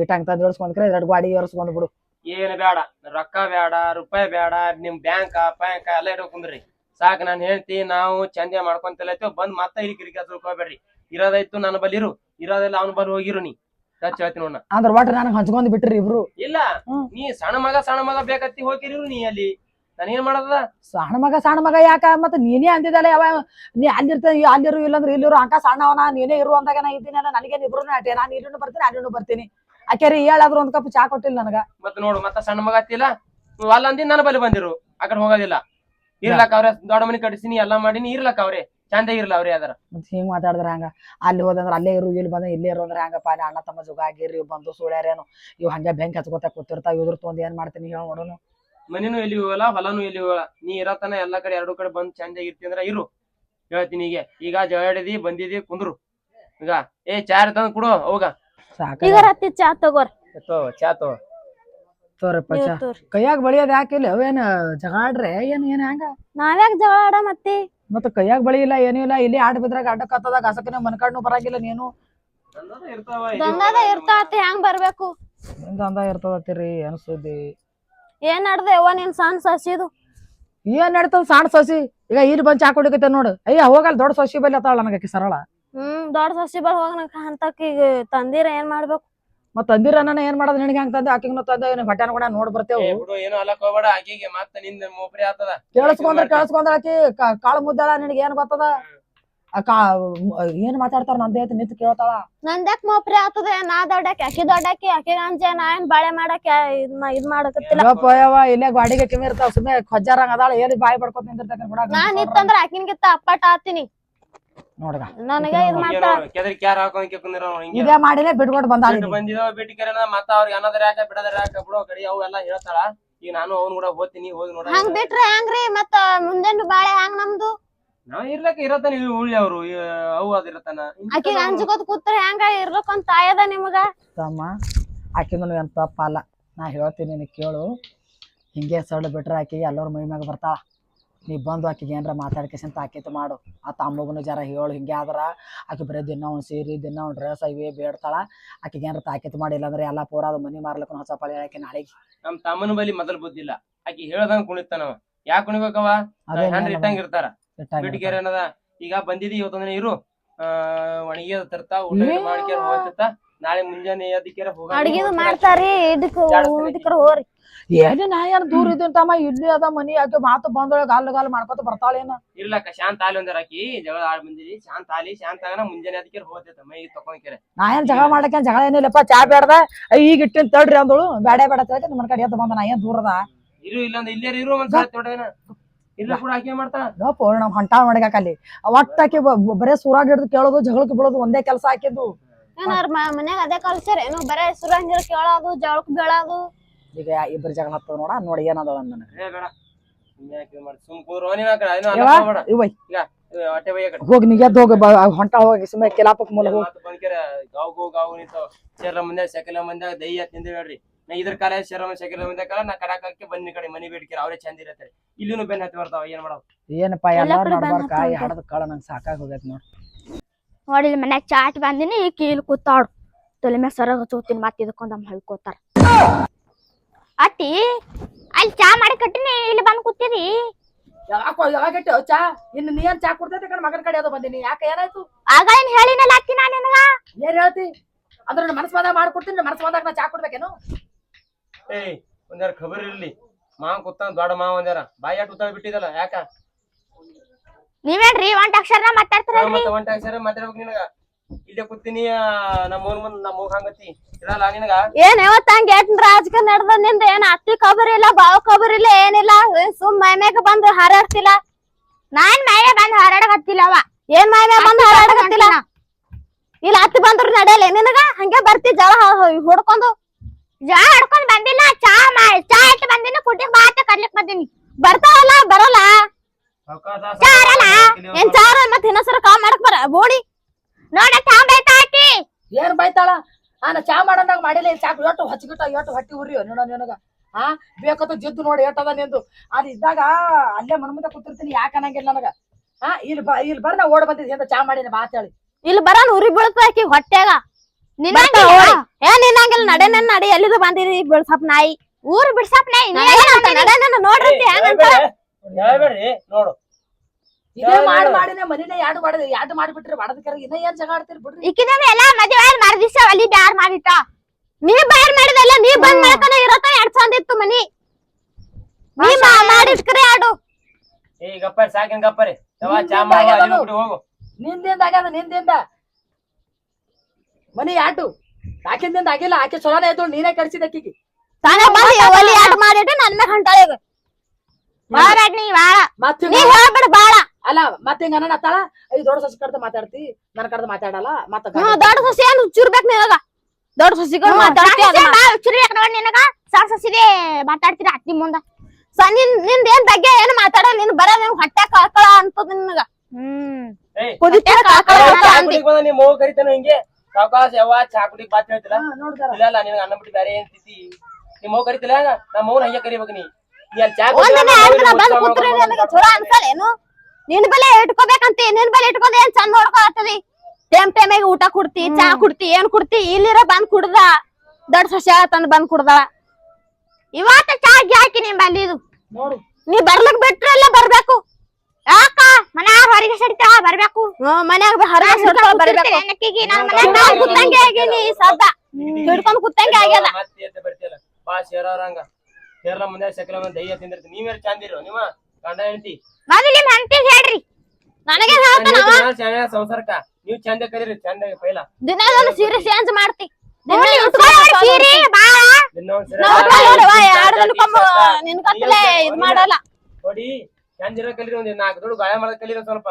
ಇಟ್ಟಂಗೆ ತಂದು ಇಳಿಸ್ಕೊಂಡ್ರೆ ಎರಡು ಗಾಡಿ ಏರಿಸ್ಕೊಂಡು ಬಿಡು. ಏನ್ ಬೇಡ ರೊಕ್ಕ ಬೇಡ ರೂಪಾಯಿ ಬೇಡ ನಿಮ್ ಬ್ಯಾಂಕ್ ಪ್ಯಾಂಕ ಎಲ್ಲ ಇಟ್ಕೊಂಡ್ರಿ ಸಾಕ್ ನಾನ್ ಹೇಳ್ತಿ ನಾವು ಚಂದ ಮಾಡ್ಕೊಂತಲೈತೋ ಬಂದ್ ಮತ್ತೆ ಇಲ್ಲಿ ಕಿರಿಕಿ ತಿಳ್ಕೊಬೇಡ್ರಿ ಇರೋದಾಯ್ತು ನನ್ನ ಬಲ್ಲಿ ಇರು ಇರೋದಲ್ಲ ಅವ್ನ ಬಲ್ಲಿ ಹೋಗಿರು ನೀ. ಟಚ್ ಹೇಳ್ತೀನಿ ನೋಡ ಅಂದ್ರೆ ಒಟ್ಟು ನನಗೆ ಹಂಚ್ಕೊಂಡ್ ಬಿಟ್ರಿ ಇಬ್ರು. ಇಲ್ಲ ನೀ ಸಣ್ಣ ಮಗ ಸಣ್ಣ ಮಗ ಬೇಕತ್ತಿ ಹೋಗಿರು ನೀ ಅಲ್ಲಿ. ನಾನೇನ್ ಏನ್ ಮಾಡದ? ಸಣ್ಣ ಮಗ ಸಣ್ಣ ಮಗ ಯಾಕ? ಮತ್ತೆ ನೀನೇ ಅಂದಿದ್ದಲ್ಲ ಯಾವ? ನೀ ಅಲ್ಲಿರ್ತ ಅಲ್ಲಿರು ಇಲ್ಲಂದ್ರೆ ಇಲ್ಲಿರು ಅಂಕ ಸಣ್ಣವನ ನೀನೇ ಇರು ಅಂದಾಗ ನಾ ಇದ್ದೀನಲ್ಲ ನನಗೆ ಇಬ್ರು ಅಟೆ ನಾನು ಇಲ್ಲಿನೂ ಬರ್ತೀನಿ ಅಲ್ಲಿನೂ ಬರ್ತೀನಿ. ಆಕೆರಿ ಹೇಳಾದ್ರು ಒಂದ್ ಕಪ್ ಚಾ ಕೊಟ್ಟಿಲ್ಲ ನನಗ. ಮತ್ ನೋಡು ಮತ್ತ ಸಣ್ಣ ಮಗ ನೀವ್ ಅಲ್ಲ ಅಂದಿ ನನ್ನ ಬಳಿ ಬಂದಿರು. ಆ ಕಡೆ ಹೋಗೋದಿಲ್ಲ. ಇರ್ಲಕ್ಕ ಅವ್ರೆ ದೊಡ್ಡ ಮನಿ ಕಟ್ಟಿಸಿನಿ ಎಲ್ಲಾ ಮಾಡಿನಿ ಇರ್ಲಕ್ಕ ಅವ್ರೆ. ಚಂದ ಇರ್ಲ ಅವ್ರೆ ಅದರ. ಮತ್ತೆ ಹಿಂಗ್ ಮಾತಾಡಿದ್ರ ಹಂಗ. ಅಲ್ಲಿ ಹೋದಂದ್ರ ಅಲ್ಲೇ ಇರು ಇಲ್ಲಿ ಬಂದ ಇಲ್ಲೇ ಇರು ಅಂದ್ರೆ ಹಂಗಪ್ಪ ಅಣ್ಣ ತಮ್ಮ ಜುಗ ಆಗಿರಿ ಬಂದು ಸುಳ್ಯಾರೇನು. ಇವ್ ಹಂಗೆ ಬೆಂಕಿ ಹಚ್ಕೋತ ಕೂತಿರ್ತಾವ ಇದ್ರ ತೊಂದ್ ಏನ್ ಮಾಡ್ತೀನಿ ಹೇಳ ನೋಡೋನು. ಮನಿನೂ ಎಲ್ಲಿ ಹೋಗಲ್ಲ ಹೊಲನು ಎಲ್ಲಿ ಹೋಗಲ್ಲ. ನೀ ಇರತನ ಎಲ್ಲಾ ಕಡೆ ಎರಡು ಕಡೆ ಬಂದ್ ಚಂದ ಇರ್ತಿ ಅಂದ್ರ ಇರು. ಹೇಳ್ತೀನಿ ಈಗ. ಈಗ ಜಗಾಡಿದಿ ಬಂದಿದಿ ಕುಂದ್ರು. ಈಗ ಏ ಚಾರ್ ತಂದ್ ಕೊಡು ಹೋಗ. ಸಾಕ ಈಗ ರತ್ತಿ ಚಾ ತಗೋರ್. ಚಾ ತಗೋ ತೋರಪ್ಪ ನೀವ್ ಚಾ. ತೋರಿ. ಕೈಯಾಗ ಬಳಿಯೋದ್ ಯಾಕಿಲ್ಲ ಅವೇನ ಜಗಾಡ್ರೆ ಏನ್ ಏನ್ ಹ್ಯಾಂಗ? ನಾವ್ಯಾಕ್ ಯಾಕೆ ಜಗಾಡ ಮತ್ತೆ? ಮತ್ತ ಕೈಯಾಗ ಬಳಿ ಇಲ್ಲ ಏನೂ ಇಲ್ಲ ಇಲ್ಲಿ ಆಟ ಬಿದ್ರಾಗ ಆಟಕ್ ಹತ್ತದಾಗ ಹಸಕಿನ ಮನ್ಕಾಡ್ನು ಬರಂಗಿಲ್ಲ ನೀನು. ಇರ್ತಾವ ಇರ್ತಾತಿ ಹೆಂಗ್ ಬರ್ಬೇಕು? ನಿಂದ ಅಂದ ಅನ್ಸುದಿ ಏನ್ ಸುದ್ದಿ? ಏನ್ ನಡ್ದೆ ಅವ್ವ ನಿನ್ ಸಣ್ಣ ಸಸಿದು? ಏನ್ ನಡ್ತದ ಸಣ್ಣ ಸಸಿ? ಈಗ ಇಲ್ಲಿ ಬಂದ್ ಚಾ ನೋಡು. ಅಯ್ಯ ಹೋಗಲ್ ದೊಡ್ಡ ಸಸಿ ಬಲ್ಲಿ ಅತ್ತಾಳ ನನಗೆ ಸರಳ. ಹ್ಮ್ ದೊಡ್ಡ ಸಸಿ ಬರ್ ಹೋಗ ಅಂತಕ್ ಈಗ ತಂದಿರ ಏನ್ ಮಾಡ್ಬೇಕು? ಮತ್ತ ತಂದಿರ ಅನ್ನ ಏನ್ ಮಾಡೋದ್ ನಿನಗೆ ಹಂಗ ತಂದೆ? ಆಕಿಗ್ ತಂದೆ ಏನ್ ಹೊಟ್ಯಾನ ಕೂಡ ನೋಡ್ ಬರ್ತೇವೆ. ಬಿಡು ಏನು ಅಲ್ಲ ಹೋಗ್ಬೇಡ ಆಕಿಗೆ ಮತ್ತ ನಿಂದ ಮೋಪ್ರಿ ಆತದ. ಕೇಳಿಸ್ಕೊಂಡ್ರ ಕೇಳಿಸ್ಕೊಂಡ್ರ ಆಕಿ ಕಾ- ಕಾಳು ಮುದ್ದಾಳ ನಿನಗೆ ಏನ್ ಗೊತ್ತದ? ಆ ಕಾ ಏನ್ ಮಾತಾಡ್ತಾರ ನಂದೇ ಐತಿ ನಿಂತು ಕೇಳ್ತಾಳ. ನಂದ್ಯಾಕ್ ಮೋಪ್ರಿ ಆತದ? ನಾ ದೊಡ್ಡಾಕಿ ಆಕಿ ದೊಡ್ಡಾಕಿ ಆಕಿ ಅಂಜೆ ನಾ ಏನ್ ಬಾಳೆ ಮಾಡಕ್ ಇದ್ ಮಾ- ಇದ್ ಮಾಡಕತ್ತಿಲ್ಲ. ಯವ್ವ ಇಲ್ಲೇ ಗಾಡಿಗೆ ಕಿಮಿ ಇರ್ತಾವ ಸುಮ್ಮನೆ ಖಜ್ಜಾರಂಗ ಅದಾಳ ಏನ್ ಬಾಯಿ ಬಡ್ಕೊತ ನಿಂತಿರ್ತಾಕ ನಾ ನಿತ್ತಂದ್ರ ಆಕಿನ್ಗಿತ್ತ ಅಪ್ಪಟ ಆತೀನಿ. ನೋಡ್ಗ. ನನಗೆ ಇದು ಮಾಡ್ತಾ ಕೆದರಿ ಕ್ಯಾರ ಹಾಕೊಂಡ್ ಕುಂದಿರೋ ಹಿಂಗೆ. ಇದೇ ಮಾಡಿನೇ ಬಿಟ್ಕೊಟ್ ಬಂದಾಳ ಬಿಟ್ಟು ಬಂದಿದಾವ ಬಿಟ್ಟು ಕರೆನ ಮತ್ತ ಅವ್ರಿಗೆ ಅನ್ನೋದ್ರ ಯಾಕ ಬಿಡದ್ರ ಯಾಕ ಬಿಡೋ ಕಡಿ ಅವೆಲ್ಲ ಎಲ್ಲಾ ಹೇಳ್ತಾಳ. ಈ ನಾನು ಅವನ್ ಕೂಡ ಹೋಗ್ತೀನಿ ಹೋಗಿ ನೋಡ ಹಂಗ್ ಬಿಟ್ರೆ ಹೆಂಗ್ರಿ ಮತ್ತ ಮುಂದೆಂದು ಬಾಳೆ ಹಂಗ್ ನಮ್ದು? ನಾವ್ ಇರ್ಲಕ್ಕ ಇರತ್ತಾನ ಉಳ್ಳಿ ಅವ್ರು ಅವು ಅದ ಇರತ್ತಾನ. ಆಕಿಗೆ ಅಂಜ್ಕೋತ್ ಕೂತ್ರೆ ಹೆಂಗ ಅಂತ ತಾಯದ ನಿಮಗ? ತಮ್ಮ ಆಕಿನೂ ಏನ್ ತಪ್ಪಲ್ಲ ನಾ ಹೇಳ್ತೀನಿ ನಿನಗೆ ಕೇಳು. ಹಿಂಗೆ ಸಡ್ ಬಿಟ್ರೆ ಆಕೆ ಎಲ್ಲರ ಮೈ ಮ್ಯಾಗ ಬರ್ತಾಳ. ನೀ ಬಂದು ಆಕಿಗೆ ಏನಾರ ಮಾತಾಡ್ಕೇಸಂತ ಆಕೈತೆ ಮಾಡು. ಆ ತಮ್ಮಗನು ಜರ ಹೇಳು ಹಿಂಗೆ ಆದ್ರ ಆಕಿ ಬರೀ ದಿನ ಒಂದು ಸೀರೆ ದಿನ ಒಂದು ಡ್ರೆಸ್ ಇವೇ ಬೇಡ್ತಾಳ. ಆಕಿಗೆ ಏನಾರ ತಾಕೀತು ಮಾಡಿಲ್ಲ ಅಂದ್ರೆ ಎಲ್ಲ ಪೂರ ಅದು ಮನಿ ಮಾರ್ಲಕ್ಕ ಹೊಸ ಪಳಿ ಹೇಳಕ್ಕೆ ನಾಳೆಗೆ. ನಮ್ಮ ತಮ್ಮನ ಬಲಿ ಮೊದಲು ಬುದ್ಧಿಲ್ಲ ಆಕಿ ಹೇಳ್ದಂಗ ಕುಣಿತಾನವ ಯಾಕೆ ಕುಣಿಬೇಕವ? ಅದೇ ಹೆಂಡ್ರ ಇಟ್ಟಂಗ ಇರ್ತಾರ. ಏನದ? ಈಗ ಬಂದಿದಿ ಇವತ್ತೊಂದಿನ ಇರು. ಆ ಒಣಗಿ ತರ್ತಾ ಊಟ ಮಾಡ್ಕೊಂಡು ಹೋಗ್ತಿರ್ತಾ ನಾಳೆ ಮುಂಜಾನೆ ಅದಕ್ಕೆ ಅಡ್ಗಿದು ಮಾಡ್ತಾರಿ ಇದಕ್ ಇದಕ್ಕೆ ಹೋರಿ ಏನೇ ನಾ ಏನ್ ದೂರ ಇದ್ದೀನಿ ತಮ್ಮ ಇಲ್ಲಿ ಅದ ಮನಿ ಯಾಕೆ ಮಾತು ಬಂದೊಳಗ ಗಾಲ್ ಗಾಲ್ ಮಾಡ್ಕೊತ ಬರ್ತಾಳೇನ? ಇರ್ಲಕ್ಕ ಶಾಂತ ಆಲಿ ಒಂದರ ಆಕಿ ಜಗಳ ಆಡ್ ಬಂದಿರಿ ಶಾಂತ ಆಲಿ ಶಾಂತ ಆಗನ ಮುಂಜಾನೆ ಅದಕ್ಕೆ ಹೋಗ್ತೈತ ಮೈ ತಕೊಂಡ್ಕೆರೆ ನಾ ಏನ್ ಜಗಳ ಮಾಡಕ್ಕೆ ಜಗಳ ಏನಿಲ್ಲಪ್ಪ ಚಾ ಬೇಡದ ಈಗ ಇಟ್ಟಿನ ತಡ್ರಿ ಅಂದಳು ಬೇಡ ಬೇಡ ತಿಳ್ಕ ನಿಮ್ಮ ಕಡೆ ಎದ್ದು ಬಂದ ನಾ ಏನ್ ದೂರದ? ಇರು ಇಲ್ಲ ಅಂದ್ರೆ ಇಲ್ಲೇ ಇರು ಒಂದ್ ಸಾತ್ ತೊಡೇನ ಇಲ್ಲ ಕೂಡ ಆಕೆ ಮಾಡ್ತಾಳ? ಯಪ್ಪ ನಮ್ ಹೊಂಟಾ ಮಾಡಿಗಾಕಲ್ಲಿ ಒಟ್ಟಾಕಿ ಬರೇ ಸೂರಾಗ್ ಹಿಡಿದು ಕೇಳೋದು ಜಗಳಕ್ಕೆ ಬಿಡೋದು ಒಂದೇ ಕೆಲಸ ಹಾಕಿದ್ದು ಏನಾರ ಮನ್ಯಾಗ ಅದೇ ಕಲ್ಸ್ಯಾರ ಏನು ಬರೇ ಸುರಂಗಿರ ಕೇಳೋದು ಜಳಕ್ ಬೀಳೋದು. ಈಗ ಇಬ್ಬರು ಜಗಳ ಹತ್ತದ ನೋಡ ನೋಡಿ ಏನದ ನನಗೆ. ಹೊಟ್ಟೆ ಬೈಯ ಕಡೆ. ಹೋಗಿ ಹೋಗಿ ಹೊಂಟ ಹೋಗಿ ಸುಮ್ಮನೆ ಕಿಲಾಪಕ್ ಮೂಲ ಹೋಗಿ. ಗಾವ್ ಗೋ ಗಾವ್ ನಿಂತಾವ. ಶೇರ ಮಂದ್ಯಾಗ ಸೆಕೆಲ ಮಂದ್ಯಾಗ ದಯ್ಯ ತಿಂದ ಹೇಳ್ರಿ. ನಾ ಇದ್ರ ಕಾಲ ಶೇರ ಸೆಕೆಲ ಮಂದ್ಯಾಗ ಕಾಲ ನಾ ಕಡಾಕಕ್ಕೆ ಬನ್ನಿ ಕಡೆ ಮನಿ ಬೇಡಿಕೆ ಅವ್ರೇ ಚಂದ ಇರತ್ತಾರೆ. ಇಲ್ಲಿನೂ ಬೆನ್ ಹತ್ತಿ ಬರ್ತಾವ ಏನ್ ಮಾಡವ್ ಏನಪ್ಪ ಎಲ್ಲ ಎಲ್ಲಾರು ಕಡೆ ನಡ್ಬಾರ ಬಂದ್ ಕಾಯಿ ಹತ್ತಂತೆ. ಹಡದ ಕಾಳ ನಂಗೆ ಸಾಕಾಗಿ ಹೋಗೈತಿ ನೋಡಿ. ನೋಡಿಲ್ ಮನ್ಯಾಗ ಚಾಟ್ ಬಂದಿನಿ ಈ ಕೀಲ್ ಕೂತಾಳು ತಲೆ ಮ್ಯಾಗ ಸರಗ ಹಚ್ಚೋತೀನಿ ಮತ್ತೆ ಇದಕ್ಕೊಂದಮ್ ಹೇಳ್ಕೋತಾರ. ಅತ್ತಿ ಅಲ್ಲಿ ಚಾ ಮಾಡಿ ಕಟ್ಟಿನಿ ಇಲ್ಲಿ ಬಂದ್ ಕೂತಿದಿ. ಯಾಕೋ ಯಾವಾಗ ಇಟ್ಟು ಚಾ ಇನ್ನು ನೀ ಏನ್ ಚಾ ಕುಡ್ತೈತಿ ಕಣ ಮಗನ ಕಡೆ ಅದು ಬಂದಿನಿ. ಯಾಕೆ ಏನಾಯ್ತು? ಆಗ ಏನ್ ಹೇಳಿನಲ್ಲ ಅತ್ತಿ ನಾ ನಿನಗ? ಏನ್ ಹೇಳ್ತಿ? ಅಂದ್ರೆ ಮನಸ್ ಬಂದಾಗ ಮಾಡ್ಕೊಡ್ತೀನಿ ಮನಸ್ ಬಂದಾಗ ನಾ ಚಾ ಕುಡ್ಬೇಕೇನು? ಏಯ್ ಒಂದಾರ ಖಬರ್ ಇರ್ಲಿ. ಮಾವ ಕೂತಾನ ದೊಡ್ಡ ಮಾವ ಒಂದ್ಯಾರ. ಬಾಯಿ ಆಟ ಉತ್ತಾಳ ಬಿಟ್ಟಿದಲ್ಲ ಯಾಕ? ನೀವೇನ್ರಿ ಒಂದ್ ಅಕ್ಷರನ ಮಾತಾಡ್ತಾರಲ್ರಿ ಮತ್ತೆ ಒಂಟ ಅಕ್ಷರ ಮಾತಾಡ್ಬೇಕು ನಿನಗ. ಇಲ್ಲೇ ಕೂತೀನಿ ನಮ್ಮ ಊರ್ ಮುಂದ್ ನಮ್ಮ ಮೂಗ್ ಹಂಗತಿ. ಇರಲ್ಲ ನಿನಗ? ಏನ್ ಯಾವತ್ತ ಹಂಗ ನಡ್ದ ನಿಂದ? ಏನ್ ಅತ್ತಿ ಕಬರ್ ಇಲ್ಲ ಬಾವ್ ಕಬರ್ ಇಲ್ಲ ಏನಿಲ್ಲ. ಸುಮ್ ಮೈಮ್ಯಾಗ ಬಂದು ಹಾರಾಡ್ತಿಲ್ಲ. ನಾನ್ ಬಂದು ಬಂದ್ ಅವ. ಏನ್ ಮೈಮ್ಯಾಗ ಬಂದು ಹಾರಾಡಕತ್ತಿಲ್ಲ? ಇಲ್ಲ ಅತ್ತಿ ಬಂದ್ರು ನಡೆಯಲ್ಲ. ನಿನಗ? ಹಂಗೆ ಬರ್ತಿ ಜಳ ಹೊಡ್ಕೊಂಡು. ಜಳ ಹೊಡ್ಕೊಂಡ್ ಬಂದಿಲ್ಲ ಚಾ ಮಾ ಚಾ ಇಟ್ಟು ಬಂದಿನ ಕುಟ್ಟಿಗೆ ಬಾತ ಕರ್ಲಿಕ್ ಬಂದಿನಿ. ಬರ್ತಾವಲ್ಲ ಬರಲ್ಲ. ಚಾರಲ್ಲ? ಏನ್ ಚಾರ ಮತ್ ಇನ್ನೊಂದ್ಸರ ಕಾಲ್ ಮಾಡಕ್ ಬರ ಬೋಡಿ ನೋಡ ಚಾ ಬೈತಾ ಆತಿ ಏನ್ ಬೈತಾಳ? ಆ ಚಾ ಮಾಡಂದಾಗ ಮಾಡಿಲ್ಲ ಸಾಕು ಎಟ್ಟು ಹಚ್ಚಿಗಿಟ್ಟ ಎಟ್ಟು ಹೊಟ್ಟಿ ಉರಿ ನೋಡ ನಿನಗ. ಹಾ ಬೇಕಂತ ಜಿದ್ದು ನೋಡಿ ಏಟದ ನಿಂದು. ಅದು ಇದ್ದಾಗ ಅಲ್ಲೇ ಮನ ಮುಂದೆ ಕೂತಿರ್ತೀನಿ ಯಾಕೆ ಅನ್ನಂಗಿಲ್ಲ ನನಗ. ಆ? ಇಲ್ಲಿ ಬ ಇಲ್ಲಿ ಬರ ನಾ ಓಡ್ ಬಂದಿದ್ದೆ ಅಂತ ಚಾ ಮಾಡಿನ ಮಾತಾಳಿ ಇಲ್ಲಿ ಬರ ಉರಿ ಬೀಳ್ತ ಆಕಿ ಹೊಟ್ಟೆಗ ನಿನ್ನಂಗಿಲ್ಲ ಏನ್ ನಿನ್ನಂಗಿಲ್ಲ ನಡೆ ನನ್ ನಡಿ ಎಲ್ಲಿದು ಬಂದಿರಿ ಬಿಳ್ಸಪ್ ನಾಯಿ ಊರು ಬಿಡ್ಸಪ್ ನಾಯಿ ನನ್ನ ನೋಡ್ರಿ ಹೆಂಗಂತ ಹೇಳ್ಬೇಡ್ರಿ, ಹೇಳ್ಬೇಡ್ರಿ ನೋಡು. ಇದೇ ಮಾಡ್ ಮಾಡಿನ ಮನಿನೇ ಯಾಡು ಮಾಡಿದ ಯಾಡು ಮಾಡಿಬಿಟ್ರಿ ಮಾಡದಕ್ಕಾರ ಇನ್ನ ಏನ್ ಜಗ ಆಡ್ತೀರಿ ಬಿಡ್ರಿ? ಇಕ್ಕಿದ ಎಲ್ಲಾ ಮದ್ವೆ ಆದ್ ಮರ್ ದಿವ್ಸ ಅಲ್ಲಿ ಬ್ಯಾರ್ ಮಾಡಿಟ್ಟ. ನೀ ಬ್ಯಾರ್ ಮಾಡಿದಲ್ಲ ನೀ ಬಂದ್ ಮಾಡ್ತಾನೆ ಇರತ್ತ ಎರಡ್ ಚಂದ ಇತ್ತು ಮನಿ. ನೀ ಮಾಡಿಟ್ಕರೆ ಆಡು. ಏ ಗಪ್ಪರಿ ಸಾಕಿನ ಗಪ್ಪರಿ ಯವ್ವ ಚಾ ನಿಂದ ಮಾಡುವ ಆಗ್ಯದ ಅಲ್ಲಿನೂ ಅದು. ಬಿಡು ಹೋಗು. ನಿಂದಿಂದ ಆಗ್ಯದ ನಿಂದಿಂದ. ಮನಿ ಯಾಟು ಆಕಿಂದಿಂದ ಆಗಿಲ್ಲ ಆಕೆ ಚೊಲೋನೇ ಆಯ್ತು ನೀನೇ ಕರ್ಸಿದ ಅಕ್ಕಿಗೆ ತಾನೇ ಬಂದು ಒಲಿ ಮಾಡಿಟ್ಟು ನನ್ನ ಹೊಂಟಾಳ ಈಗ ನೀ ಬಾಳ. ಮತ್ತೆ ನೀ ಹೇಳ್ಬೇಡ ಬಾಳ. ಅಲ್ಲ ಮತ್ತೆ ಹಿಂಗ ನನ್ನ ಅತ್ತಾಳ ಐದು ದೊಡ್ಡ ಸಸಿ ಕಡ್ದ ಮಾತಾಡ್ತಿ. ನನ್ನ ಕಡ್ದ ಮಾತಾಡಲ್ಲ ಮತ್ತ ಹಾ ದೊಡ್ಡ ಸಸಿ ಏನ್ ಚುರ್ಬೇಕು ನಿನಗ ದೊಡ್ಡ ಸಸಿಗಳು ಮಾತಾಡ್ತಿ ಅದ ಚುರಿ ಹಾಕೊಂಡ್ ನಿನಗ. ಸಣ್ಣ ಸಸಿದೆ ಮಾತಾಡ್ತೀರ ಅತ್ತಿ ಮುಂದ? ಸ ನಿನ್ನಿಂದ ಏನ್ ಬಗ್ಗೆ ಏನ್ ಮಾತಾಡ ನಿನ್ ಬರ ನಿನ್ ಹೊಟ್ಟೆ ಕಳ್ಕಳ ಅಂತದ ನಿನಗ. ಏಯ್ ಕುದಿತ ಕಳ್ಕಳ ಅಂದಿ. ಕುಡಿಕ್ ಬಂದ ನಿಮ್ ಮಗು ಕರಿತಾನ ಹಿಂಗೆ? ಸಾವ್ಕಾಸ ಯಾವ ಚಾ ಬಾತ್ ಹೇಳ್ತಿಲ್ಲ? ಇಲ್ಲ ಇಲ್ಲ ನಿನಗ ಅನ್ನ ಬಿಟ್ಟು ಬೇರೆ ಏನ್ ತಿತಿ ನಿಮ್ಮ ಅವ್ವ ಕರಿತಿಲ್ಲ? ನಮ್ಮ ಹಂಗೆ ಕರಿಬೇಕು ನೀ. ನಿನ್ ಬಲೆ ಇಟ್ಕೋಬೇಕಂತ ನಿನ್ ಬಲೆ ಇಟ್ಕೊಂಡ್ ಏನ್ ಚಂದ ನೋಡ್ಕೊಳತ್ತದಿ? ಟೈಮ್ ಟೈಮಿಗೆ ಊಟ ಕುಡ್ತಿ ಚಾ ಕುಡ್ತಿ ಏನ್ ಕುಡ್ತಿ ಇಲ್ಲಿರ ಬಂದ್ ಕುಡ್ದ. ದೊಡ್ಡ ಸಸ್ಯ ತಂದ್ ಬಂದ್ ಕುಡ್ದ. ಇವತ್ತ ಚಾ ಹಾಕಿ ನಿಮ್ ಬಲ್ಲಿ ಇದು. ನೀ ಬರ್ಲಿಕ್ ಬಿಟ್ರಲ್ಲ ಬರ್ಬೇಕು. ಯಾಕ? ಮನ್ಯಾಗ ಹೊರಗೆ ಸಡಿತಾ ಬರ್ಬೇಕು. ಮನ್ಯಾಗ ಹೊರಗೆ ಬರ್ಬೇಕು. ನಾನ್ ಕುತ್ತಂಗೆ ಆಗೀನಿ ಸದ್ದ. ಹಿಡ್ಕೊಂಡ್ ಕುತ್ತಂಗೆ ಆಗ್ಯದ. ಬಾ ಸೇರೋರಂಗ. ಕೇರಳ ಮುಂದೆ ಸಕಲ ಮಂದಿ ದಯ್ಯ ತಿಂದಿರ್ತೀನಿ ನೀವೇರ್ ಚಂದಿರೋ ನಿಮ್ಮ ಗಂಡ ಹೆಂಡತಿ? ಮೊದಲು ನಿಮ್ಮ ಹೆಂಡತಿಗೆ ಹೇಳ್ರಿ. ನನಗೆ ಹೇಳ್ತಾನ ಅವ ಸಂಸಾರಕ್ಕ. ನೀವ್ ಚಂದ ಕರೀರಿ ಚಂದ ಪೈಲ. ದಿನದೊಂದು ಸೀರೆ ಚೇಂಜ್ ಮಾಡ್ತಿ. ದಿನ ಉಟ್ಕೊಳ್ಳೋ ಸೀರೆ ಬಾಳ. ದಿನ ನಾವ್ ಇದು ಮಾಡಲ್ಲ. ನೋಡಿ ಚಂದ ಇರೋ ಕಲೀರಿ ಒಂದ್ ನಾಲ್ಕು ದೊಡ್ಡ ಗಾಯ ಮಾಡೋದ್ ಕಲೀರಿ ಸ್ವಲ್ಪ.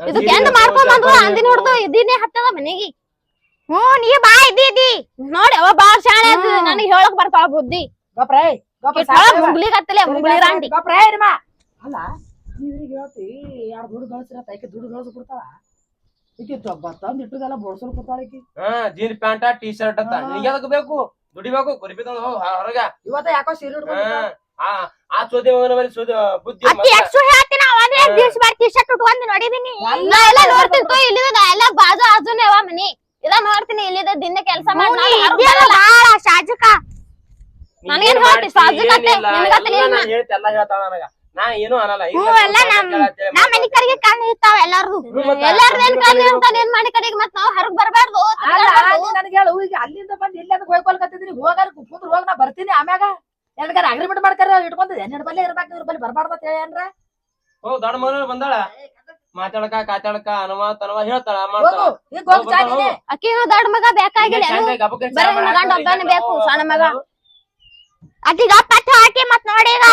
ಇದು ಚಂದ ಮಾಡ್ಕೊಂಡ್ ಬಂದು ಅಂದಿನ ಹಿಡ್ದು ಇದೀನಿ ಹತ್ತದ ಮನೆಗೆ. ಹ್ಞೂ ನೀ ಬಾ ಇದ್ದಿ ನೋಡಿ ಅವ ಬಾಳ ಶಾಣೆ. ನನಗೆ ಹೇಳಕ್ ಬರ್ತಾಳ ಬುದ್ಧಿ. ಮುಗ್ಲಿ ರಾಂಡಿ. ಅಲ್ಲ ನೀವ್ರಿಗೆ ಹೇಳ್ತಿ ಯಾರು ದುಡ್ಡು ಗಳಿಸಿರ ತೈಕೆ ದುಡ್ಡು ಗಳಿಸಿ ಕೊಡ್ತಾಳ ಈಕಿ ತಂದ್ ಇಟ್ಟದೆಲ್ಲ ಬೋಡ್ಸಲ್ ಕೊಡ್ತಾಳ ಈಕಿ. ಹಾ ಜೀನ್ ಪ್ಯಾಂಟ ಟೀ ಶರ್ಟ್ ಅಂತ. ನಿನಗೆ ಅದಕ್ಕೆ ಬೇಕು? ದುಡಿಬೇಕು ಗುರಿಬಿ ತಂದು ಹೊರಗ. ಇವತ್ತ ಯಾಕೋ ಸೀರೆ ಹಾ ಆ ಮಗನ ಸೋದಿ ಬುದ್ಧಿ ಅತ್ತಿ ಮತ್ತ. ಎಷ್ಟು ಹೇಳ್ತೀನಿ ಅವನೇ ದಿವ್ಸ ಬಾರ್ ಟಿ ಶರ್ಟ್ ಉಟ್ಕೊಂಡು ನೋಡಿದೀನಿ ನಾ ಎಲ್ಲ ನೋಡ್ತೀನಿ ತೋ ಇಲ್ಲಿ ಎಲ್ಲ ಬಾಜು ಆಜುನೇ ಅವ ಮನಿ. ಇದ ನೋಡ್ತೀನಿ ಇಲ್ಲಿದ ದಿನ ಕೆಲಸ ಮಾಡಿ ಶಾಜಕ. ನನಗೇನ್ ಏನ್ ಹೇಳ್ತಿ? ಸಾಜುಕತೆ, ಇಲ್ಲ. ನಾನ್ ಹೇಳ್ತಿ, ಎಲ್ಲ ಹೇಳ್ತಾಳ ನನಗ. ನಾ ಏನು ಅನ್ನಲ್ಲ. ಇಲ್ಲ, ಹ್ಞೂ, ಎಲ್ಲ ಸ್ವಲ್ಪ ನಮ್- ಕೇಳತ್ತೇಳಿ ನಾ ಮನಿ ಕಡೆಗೆ ಕಣ್ಣು ಇರ್ತಾವ ಎಲ್ಲಾರ್ದು. ಹ್ಞೂ, ಮತ್ತ ಎಲ್ಲಾರ್ದು ಏನ್ ಅದ್ರ ಕಾಲಿ ಕಡೆ ಅಂತ ಏನ್ ಮಾಡಿ ಕಡೆಗೆ ಮತ್ ನಾವ್ ಹೊರಗ್ ಬರ್ಬಾರ್ದು ನನಗೆ ಹೇಳು ಈಗ ಅಲ್ಲಿಂದ ಬಂದು ಇಲ್ಲಂದ ಹೋಗ್ಕೊಲ್ಕತ್ತಿದ್ದೀನಿ ಹೋಗಾರ ಕುಂತ್ರ ಹೋಗ್ ನಾ ಬರ್ತೀನಿ ಆಮ್ಯಾಗ. ಎರಡ್ಗಾರ ಅಗ್ರಿಮೆಂಟ್ ಮಾಡ್ತಾರ ಇಟ್ಕೊಂತಿದ್ದೆ ನಿನ್ನ ಬಲ್ಲಿ ಇರ್ಬೇಕು ಇವ್ರ ಬಲ್ಲಿ ಬರ್ಬಾರ್ದು ಅಂತ ಹೇಳಿ ಏನ್ರ ಹೋಗ್ ದೊಡ್ಡ ಮಗನ ಬಂದಾಳ. ಮಾತಾಡಕ ಕಾತಾಡಕ ಅನವ ತನವ ಹೇಳ್ತಾಳ ಮಾಡ್ತಾಳ ಚಾ ದೊಡ್ಡ ಮಗ ಬೇಕಾಗಿಲ್ಲ ಬರೀ ಗಂಡ ಒಬ್ಬನೇ ಬೇಕು, ಸಣ್ಣ ಮಗ. ಅಕ್ಕಿಗ ಪಟ್ಟು ಹಾಕಿ ಮತ್ ನೋಡಿ ಈಗ.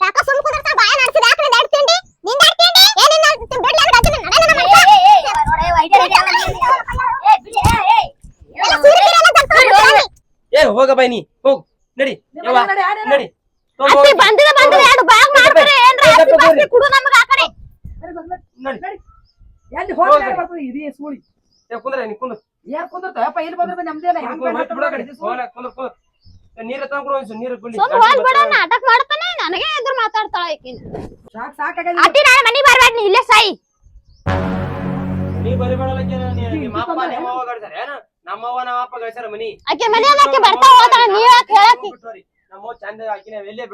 ಯಾಕ ಸುಮ್ ಕುದರ್ತಾ ಬಾಯ ನಡೆಸಿದ. ಯಾಕೆ ನಿಂದ ಎರಡು ತಿಂಡಿ ನಿಂದ ಎರಡು ತಿಂಡಿ ಏನಿಲ್ಲ ಬಿಡ್ಲಿ ಅಂದ್ರೆ ಗಜ್ಜನ ನಡೆ ನನ್ನ ಮನುಷ್ಯ. ಏ. ಏ ಹೋಗ ಬೈ ನೀ ಹೋಗ್. ನಡಿ ನಿಮ್ಮ ಯವ್ವ, ನಡಿ. ಅತ್ತಿ ಬಂದಿದೆ ಬಂದಿದ. ಎರಡು ಬ್ಯಾಗ್ ಮಾಡ್ತಾರೆ ಏನ್ರ ಅತ್ತಿ ಹೋಗ್. ಕುಡು ನಮಗ ಆ ಕಡೆ. ನಡಿ. ಎಲ್ಲಿ ಹೋಗಿ. ಬರ್ತದೆ ಇದೇ ಸೂಳಿ ಏ, ಕುಂದ್ರ ನೀ ಕುಂದ್ರ. ಯಾರ್ ಅಪ್ಪ ಇಲ್ಲಿ ಬಂದ್ರೆ ನಮ್ದೇ ಇಲ್ಲ ಹೆಂಗ್ ಕುಂದ್ರ, ಕುಂದ್ರ, ಕುಂದ್ರ. ಏ, ನೀರ್ ತಂದ್ ಕೊಡು ಒಂಚೂರು, ನೀರ್ ಕುಡಿ. ಸುಮ್ ಹೋಗ್ ಬಿಡ ನಾಟಕ ಮಾಡ್ತಾನೆ ನನಗೆ ಎದುರು ಮಾತಾಡ್ತಾಳ ಆಕಿನ ಸಾಕ್ ಸಾಕಾಗಲ್ಲ ಅತ್ತಿ ನಾಳೆ ಮನಿ ಬರ್ಬೇಡ ನೀ ಇಲ್ಲೇ ಸಾಯಿ. ನೀ ನೀ- ಈ ನಿಮ್ಮ ಅಪ್ಪ ನಿಮ್ಮ ಅವ್ವ ಗಳಿಸ್ಯಾರ ಏನ? ನಮ್ಮ ಅಪ್ಪ ಗಳಿಸ್ಯಾರ ಮನಿ. ಆಕೆ ಮನ್ಯಾಗ ಆಕೆ ಬರ್ತಾ ಹೋಗ್ತಾಳ ನೀವ್ ಯಾಕೆ ಹೇಳಾಕಿ ನಮ್ಮ ಚಂದ ಹಾಕಿನ ಎಲ್ಲೇ